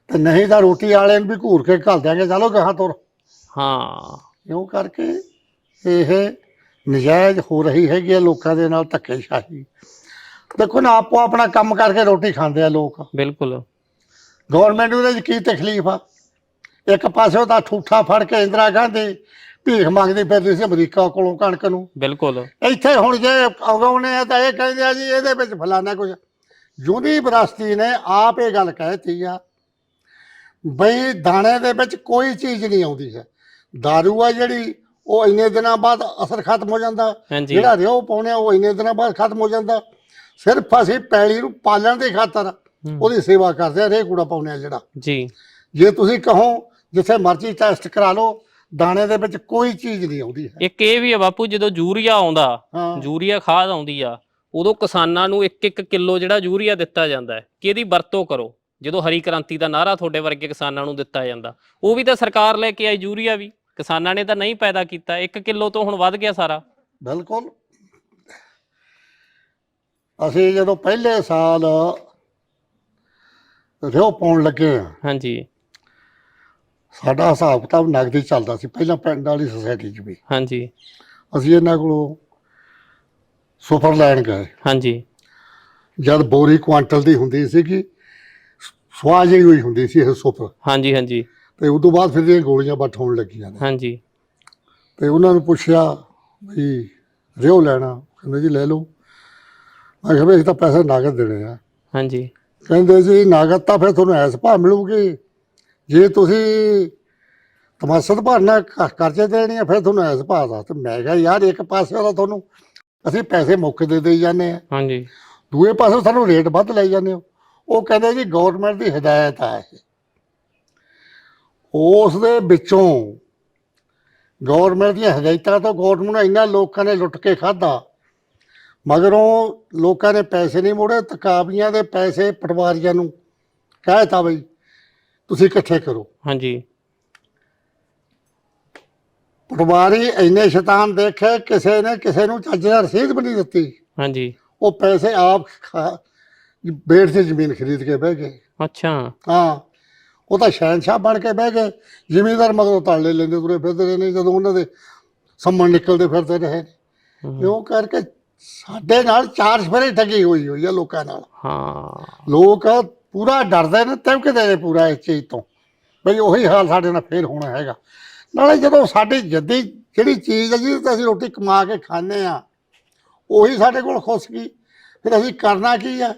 ਤੇ ਨਹੀਂ ਤਾਂ ਰੋਟੀ ਵਾਲਿਆਂ ਨੂੰ ਵੀ ਘੂਰ ਕੇ ਘੱਲ ਦਿਆਂਗੇ ਚਲੋ ਗਾਹਾਂ ਤੁਰ। ਹਾਂ। ਇਉਂ ਕਰਕੇ ਇਹ ਨਜਾਇਜ਼ ਹੋ ਰਹੀ ਹੈਗੀ ਆ ਲੋਕਾਂ ਦੇ ਨਾਲ ਧੱਕੇਸ਼ਾਹੀ। ਦੇਖੋ ਨਾ ਆਪੋ ਆਪਣਾ ਕੰਮ ਕਰਕੇ ਰੋਟੀ ਖਾਂਦੇ ਆ ਲੋਕ। ਬਿਲਕੁਲ। ਗਵਰਨਮੈਂਟ ਨੂੰ ਇਹਦੇ 'ਚ ਕੀ ਤਕਲੀਫ ਆ? ਇੱਕ ਪਾਸੇ ਉਹਦਾ ਠੂਠਾ ਫੜ ਕੇ ਇੰਦਰਾ ਗਾਂਧੀ ਭੀਖ ਮੰਗਦੀ ਫਿਰਦੀ ਸੀ ਅਮਰੀਕਾ ਕੋਲੋਂ ਕਣਕ ਨੂੰ। ਬਿਲਕੁਲ। ਇੱਥੇ ਹੁਣ ਜੇ ਉਗਾਉਣੇ ਆ ਤਾਂ ਇਹ ਕਹਿੰਦੇ ਆ ਜੀ ਇਹਦੇ ਵਿੱਚ ਫਲਾਣਾ ਕੁਝ। ਜੂਦੀ ਵਿਰਾਸਤੀ ਨੇ ਆਪ ਇਹ ਗੱਲ ਕਹਿਤੀ ਆ ਬਈ ਦਾਣੇ ਦੇ ਵਿੱਚ ਕੋਈ ਚੀਜ਼ ਨਹੀਂ ਆਉਂਦੀ ਹੈ। दारू ਆ ਜਿਹੜੀ ਉਹ ਇੰਨੇ ਦਿਨਾਂ ਬਾਅਦ ਅਸਰ ਖਤਮ ਹੋ ਜਾਂਦਾ। ਹਾਂਜੀ। ਜਿਹੜਾ ਰਿਓ ਪਾਉਣੇ ਆ ਉਹ ਇੰਨੇ ਦਿਨਾਂ ਬਾਅਦ ਖਤਮ ਹੋ ਜਾਂਦਾ। ਸਿਰਫ ਅਸੀਂ ਪੈਲੀ ਨੂੰ ਪਾਲਣ ਦੀ ਖਾਤਰ ਉਹਦੀ ਸੇਵਾ ਕਰਦੇ ਆ ਰੇ ਕੂੜਾ ਪਾਉਣੇ ਆ ਜਿਹੜਾ। ਜੀ। ਜੇ ਤੁਸੀਂ ਕਹੋ ਜਿੱਥੇ ਮਰਜ਼ੀ ਟੈਸਟ ਕਰਾ ਲਓ ਦਾਣੇ ਦੇ ਵਿੱਚ ਕੋਈ ਚੀਜ਼ ਨਹੀਂ ਆਉਂਦੀ ਹੈ। ਇੱਕ ਇਹ ਵੀ ਆ ਬਾਪੂ ਜਦੋਂ ਯੂਰੀਆ ਆਉਂਦਾ ਹਾਂ। ਯੂਰੀਆ ਖਾਦ ਆਉਂਦੀ ਆ ਉਦੋਂ ਕਿਸਾਨਾਂ ਨੂੰ 1-1 ਕਿਲੋ ਜਿਹੜਾ ਯੂਰੀਆ ਦਿੱਤਾ ਜਾਂਦਾ ਹੈ ਕਿ ਇਹਦੀ ਵਰਤੋਂ ਕਰੋ। ਜਦੋਂ ਹਰੀ ਕ੍ਰਾਂਤੀ ਦਾ ਨਾਰਾ ਤੁਹਾਡੇ ਵਰਗੇ ਕਿਸਾਨਾਂ ਨੂੰ ਦਿੱਤਾ ਜਾਂਦਾ ਉਹ ਵੀ ਤਾਂ ਸਰਕਾਰ ਲੈ ਕੇ ਆਈ ਯੂਰੀਆ ਵੀ। ਕਿਸਾਨਾਂ ਨੇ ਤਾਂ ਨਹੀਂ ਪੈਦਾ ਕੀਤਾ 1 ਕਿਲੋ ਤੋਂ ਹੁਣ ਵੱਧ ਗਿਆ ਸਾਰਾ। ਬਿਲਕੁਲ। ਅਸੀਂ ਜਦੋਂ ਪਹਿਲੇ ਸਾਲ ਰਿਓ ਪਾਉਣ ਲੱਗੇ ਆ ਹਾਂਜੀ। ਸਾਡਾ ਹਿਸਾਬ ਕਿਤਾਬ ਨਗਦੀ ਚੱਲਦਾ ਸੀ ਪਹਿਲਾਂ ਪਿੰਡ ਵਾਲੀ ਸੁਸਾਇਟੀ 'ਚ ਵੀ। ਹਾਂਜੀ। ਅਸੀਂ ਇਹਨਾਂ ਕੋਲੋਂ ਸੁਪਰ ਲੈਣ ਗਏ। ਹਾਂਜੀ। ਜਦ ਬੋਰੀ ਕੁਆਂਟਲ ਦੀ ਹੁੰਦੀ ਸੀਗੀ ਸਵਾਹ ਜਿਹੀ ਹੋਈ ਹੁੰਦੀ ਸੀ ਇਹ ਸੁਪਰ। ਹਾਂਜੀ ਹਾਂਜੀ। ਤੇ ਉਸ ਤੋਂ ਬਾਅਦ ਫਿਰ ਇਹ ਗੋਲੀਆਂ ਬੱਟ ਹੋਣ ਲੱਗੀਆਂ ਨੇ। ਹਾਂਜੀ। ਤੇ ਉਹਨਾਂ ਨੂੰ ਪੁੱਛਿਆ ਵੀ ਰਿਓ ਲੈਣਾ? ਕਹਿੰਦੇ ਜੀ ਲੈ ਲਓ। ਮੈਂ ਕਿਹਾ ਵੀ ਅਸੀਂ ਤਾਂ ਪੈਸੇ ਨਗਦ ਦੇਣੇ ਆ। ਹਾਂਜੀ। ਕਹਿੰਦੇ ਜੀ ਨਗਦ ਤਾਂ ਫਿਰ ਤੁਹਾਨੂੰ ਐਸ ਭਾਅ ਮਿਲੂਗੀ। ਜੇ ਤੁਸੀਂ ਤਮਾਸਤ ਭਰਨਾ ਕਰਜ਼ੇ ਦੇਣੇ ਆ ਫਿਰ ਤੁਹਾਨੂੰ ਐਸ ਭਾਅ ਦਾ। ਤੇ ਮੈਂ ਕਿਹਾ ਯਾਰ ਇੱਕ ਪਾਸੇ ਦਾ ਤੁਹਾਨੂੰ ਅਸੀਂ ਪੈਸੇ ਮੌਕੇ ਦੇ ਦੇਈ ਜਾਂਦੇ ਆ। ਹਾਂਜੀ। ਦੂਏ ਪਾਸੇ ਸਾਨੂੰ ਰੇਟ ਵੱਧ ਲਈ ਜਾਂਦੇ ਹੋ। ਉਹ ਕਹਿੰਦੇ ਜੀ ਗਵਰਨਮੈਂਟ ਦੀ ਹਦਾਇਤ ਆ ਇਹ। ਉਸ ਦੇ ਵਿੱਚੋਂ ਗਵਰਨਮੈਂਟ ਦੀਆਂ ਹਦਾਇਤਾਂ ਤੋਂ ਗਵਰਨਮੈਂਟ ਨੂੰ ਇੰਨਾ ਲੋਕਾਂ ਨੇ ਲੁੱਟ ਕੇ ਖਾਦਾ ਮਗਰੋਂ ਲੋਕਾਂ ਨੇ ਪੈਸੇ ਨਹੀਂ ਮੋੜੇ ਤਕਾਬੀਆਂ ਦੇ ਪੈਸੇ ਪਟਵਾਰੀਆਂ ਨੂੰ ਕਹਿਤਾ ਬਈ ਤੁਸੀਂ ਇਕੱਠੇ ਕਰੋ। ਹਾਂਜੀ। ਪਟਵਾਰੀ ਇੰਨੇ ਸ਼ੈਤਾਨ ਦੇਖੇ ਕਿਸੇ ਨੇ ਕਿਸੇ ਨੂੰ ਚੱਜ ਨਾਲ ਰਸੀਦ ਵੀ ਨਹੀਂ ਦਿੱਤੀ। ਹਾਂਜੀ। ਉਹ ਪੈਸੇ ਆਪ ਖਾ ਬੇੜ ਤੇ ਜ਼ਮੀਨ ਖਰੀਦ ਕੇ ਬਹਿ ਗਏ। ਅੱਛਾ। ਹਾਂ। ਉਹ ਤਾਂ ਸ਼ਹਿਨशाह ਬਣ ਕੇ ਬਹਿ ਗਏ। ਜ਼ਿਮੀਂਦਾਰ ਮਗਰੋਂ ਤਾਲੇ ਲੈਂਦੇ ਤੁਰੇ ਫਿਰਦੇ ਰਹੇ ਨੇ ਜਦੋਂ ਉਹਨਾਂ ਦੇ ਸੰਮਣ ਨਿਕਲਦੇ ਫਿਰਦੇ ਰਹੇ ਇਉਂ ਕਰਕੇ ਸਾਡੇ ਨਾਲ ਚਾਰ ਸਫਰੇ ਠੱਗੀ ਹੋਈ ਹੋਈ ਆ ਲੋਕਾਂ ਨਾਲ। ਹਾਂ। ਲੋਕ ਪੂਰਾ ਡਰਦੇ ਨੇ ਤਿਮਕਦੇ ਨੇ ਪੂਰਾ ਇਸ ਚੀਜ਼ ਤੋਂ। ਬਈ ਉਹੀ ਹਾਲ ਸਾਡੇ ਨਾਲ ਫੇਰ ਹੋਣਾ ਹੈਗਾ। ਨਾਲੇ ਜਦੋਂ ਸਾਡੀ ਜੱਦੀ ਜਿਹੜੀ ਚੀਜ਼ ਹੈ ਜਿਹਦੇ ਤੇ ਅਸੀਂ ਰੋਟੀ ਕਮਾ ਕੇ ਖਾਂਦੇ ਆ ਉਹੀ ਸਾਡੇ ਕੋਲ ਖੁੱਸ ਗਈ ਫਿਰ ਅਸੀਂ ਕਰਨਾ ਕੀ ਆ?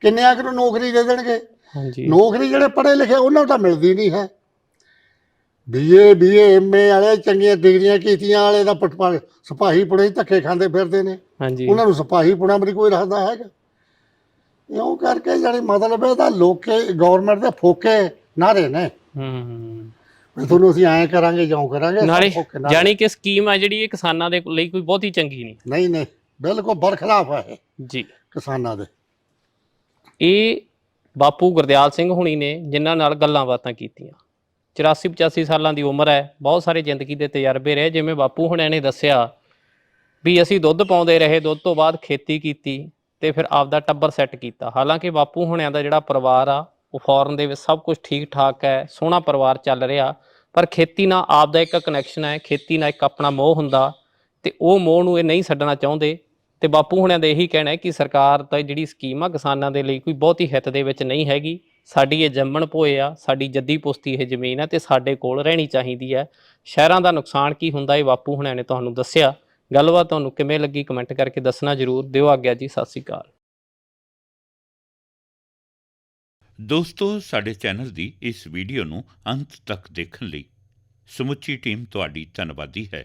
ਕਿੰਨਿਆਂ ਕੁ ਨੂੰ ਨੌਕਰੀ ਦੇ ਦੇਣਗੇ? ਹਾਂਜੀ। ਨੌਕਰੀ ਜਿਹੜੇ ਪੜ੍ਹੇ ਲਿਖੇ ਉਹਨਾਂ ਨੂੰ ਤਾਂ ਮਿਲਦੀ ਨਹੀਂ ਹੈ। ਬੀਏ ਬੀਏ ਐਮਏ ਵਾਲੇ ਚੰਗੀਆਂ ਡਿਗਰੀਆਂ ਕੀਤੀਆਂ ਵਾਲੇ ਦਾ ਪਟਪਾ ਸਿਪਾਹੀ ਪੁਣੇ ਧੱਕੇ ਖਾਂਦੇ ਫਿਰਦੇ ਨੇ। ਹਾਂਜੀ। ਉਹਨਾਂ ਨੂੰ ਸਿਪਾਹੀ ਪੁਣਾ ਵੀ ਕੋਈ ਰੱਖਦਾ ਹੈਗਾ। ਇਉਂ ਕਰਕੇ ਜਿਹੜੀ ਮਤਲਬ ਇਹ ਤਾਂ ਲੋਕੇ ਗਵਰਨਮੈਂਟ ਦੇ ਫੋਕੇ ਨਾਰੇ ਨੇ। ਹੂੰ ਵੀ ਤੁਹਾਨੂੰ ਅਸੀਂ ਐਂ ਕਰਾਂਗੇ ਜਾਂ ਉਹ ਕਰਾਂਗੇ ਨਾਲੇ। ਜਾਣੀ ਕਿ ਸਕੀਮ ਆ ਜਿਹੜੀ ਇਹ ਕਿਸਾਨਾਂ ਦੇ ਲਈ ਕੋਈ ਬਹੁਤੀ ਚੰਗੀ ਨਹੀਂ। ਨਹੀਂ ਨਹੀਂ ਬਿਲਕੁਲ ਬਰਖਲਾਫ ਹੈ ਜੀ। ਕਿਸਾਨਾਂ ਦੇ। ਇਹ ਬਾਪੂ ਗੁਰਦਿਆਲ ਸਿੰਘ ਹੁਣੀ ਨੇ ਜਿਨ੍ਹਾਂ ਨਾਲ ਗੱਲਾਂ ਬਾਤਾਂ ਕੀਤੀਆਂ। 84 85 ਸਾਲਾਂ ਦੀ ਉਮਰ ਹੈ, ਬਹੁਤ ਸਾਰੇ ਜ਼ਿੰਦਗੀ ਦੇ ਤਜਰਬੇ ਰਹੇ, ਜਿਵੇਂ ਬਾਪੂ ਹੁਣਿਆਂ ਨੇ ਦੱਸਿਆ ਵੀ ਅਸੀਂ ਦੁੱਧ ਪਾਉਂਦੇ ਰਹੇ, ਦੁੱਧ ਤੋਂ ਬਾਅਦ ਖੇਤੀ ਕੀਤੀ ਤੇ ਫਿਰ ਆਪਦਾ ਟੱਬਰ ਸੈੱਟ ਕੀਤਾ। ਹਾਲਾਂਕਿ ਬਾਪੂ ਹੁਣਿਆਂ ਦਾ ਜਿਹੜਾ ਪਰਿਵਾਰ ਆ, ਉਹ ਫੋਰਨ ਦੇ ਵਿੱਚ ਸਭ ਕੁਝ ਠੀਕ ਠਾਕ ਹੈ, ਸੋਹਣਾ ਪਰਿਵਾਰ ਚੱਲ ਰਿਹਾ, ਪਰ ਖੇਤੀ ਨਾਲ ਆਪਦਾ ਇੱਕ ਕਨੈਕਸ਼ਨ ਹੈ, ਖੇਤੀ ਨਾਲ ਇੱਕ ਆਪਣਾ ਮੋਹ ਹੁੰਦਾ ਤੇ ਉਹ ਮੋਹ ਨੂੰ ਇਹ ਨਹੀਂ ਛੱਡਣਾ ਚਾਹੁੰਦੇ। ਤੇ ਬਾਪੂ ਹੁਣਿਆਂ ਦਾ ਇਹੀ ਕਹਿਣਾ ਹੈ ਕਿ ਸਰਕਾਰ ਤਾਂ ਜਿਹੜੀ ਸਕੀਮ ਆ ਕਿਸਾਨਾਂ ਦੇ ਲਈ ਕੋਈ ਬਹੁਤੀ ਹਿੱਤ ਦੇ ਵਿੱਚ ਨਹੀਂ ਹੈਗੀ। ਸਾਡੀ ਇਹ ਜੰਮਣ ਭੋਏ ਆ, ਸਾਡੀ ਜੱਦੀ ਪੁਸ਼ਤੀ ਇਹ ਜ਼ਮੀਨ ਆ ਤੇ ਸਾਡੇ ਕੋਲ ਰਹਿਣੀ ਚਾਹੀਦੀ ਹੈ ਸ਼ਹਿਰਾਂ ਦਾ ਨੁਕਸਾਨ ਕੀ ਹੁੰਦਾ ਇਹ ਬਾਪੂ ਹੁਣਿਆਂ ਨੇ ਤੁਹਾਨੂੰ ਦੱਸਿਆ। ਗੱਲਬਾਤ ਤੁਹਾਨੂੰ ਕਿਵੇਂ ਲੱਗੀ ਕਮੈਂਟ ਕਰਕੇ ਦੱਸਣਾ ਜਰੂਰ। ਦਿਓ ਆਗਿਆ ਜੀ, ਸਤਿ ਸ਼੍ਰੀ ਅਕਾਲ। ਦੋਸਤੋ, ਸਾਡੇ ਚੈਨਲ ਦੀ ਇਸ ਵੀਡੀਓ ਨੂੰ ਅੰਤ ਤੱਕ ਦੇਖਣ ਲਈ ਸਮੁੱਚੀ ਟੀਮ ਤੁਹਾਡੀ ਧੰਨਵਾਦੀ ਹੈ।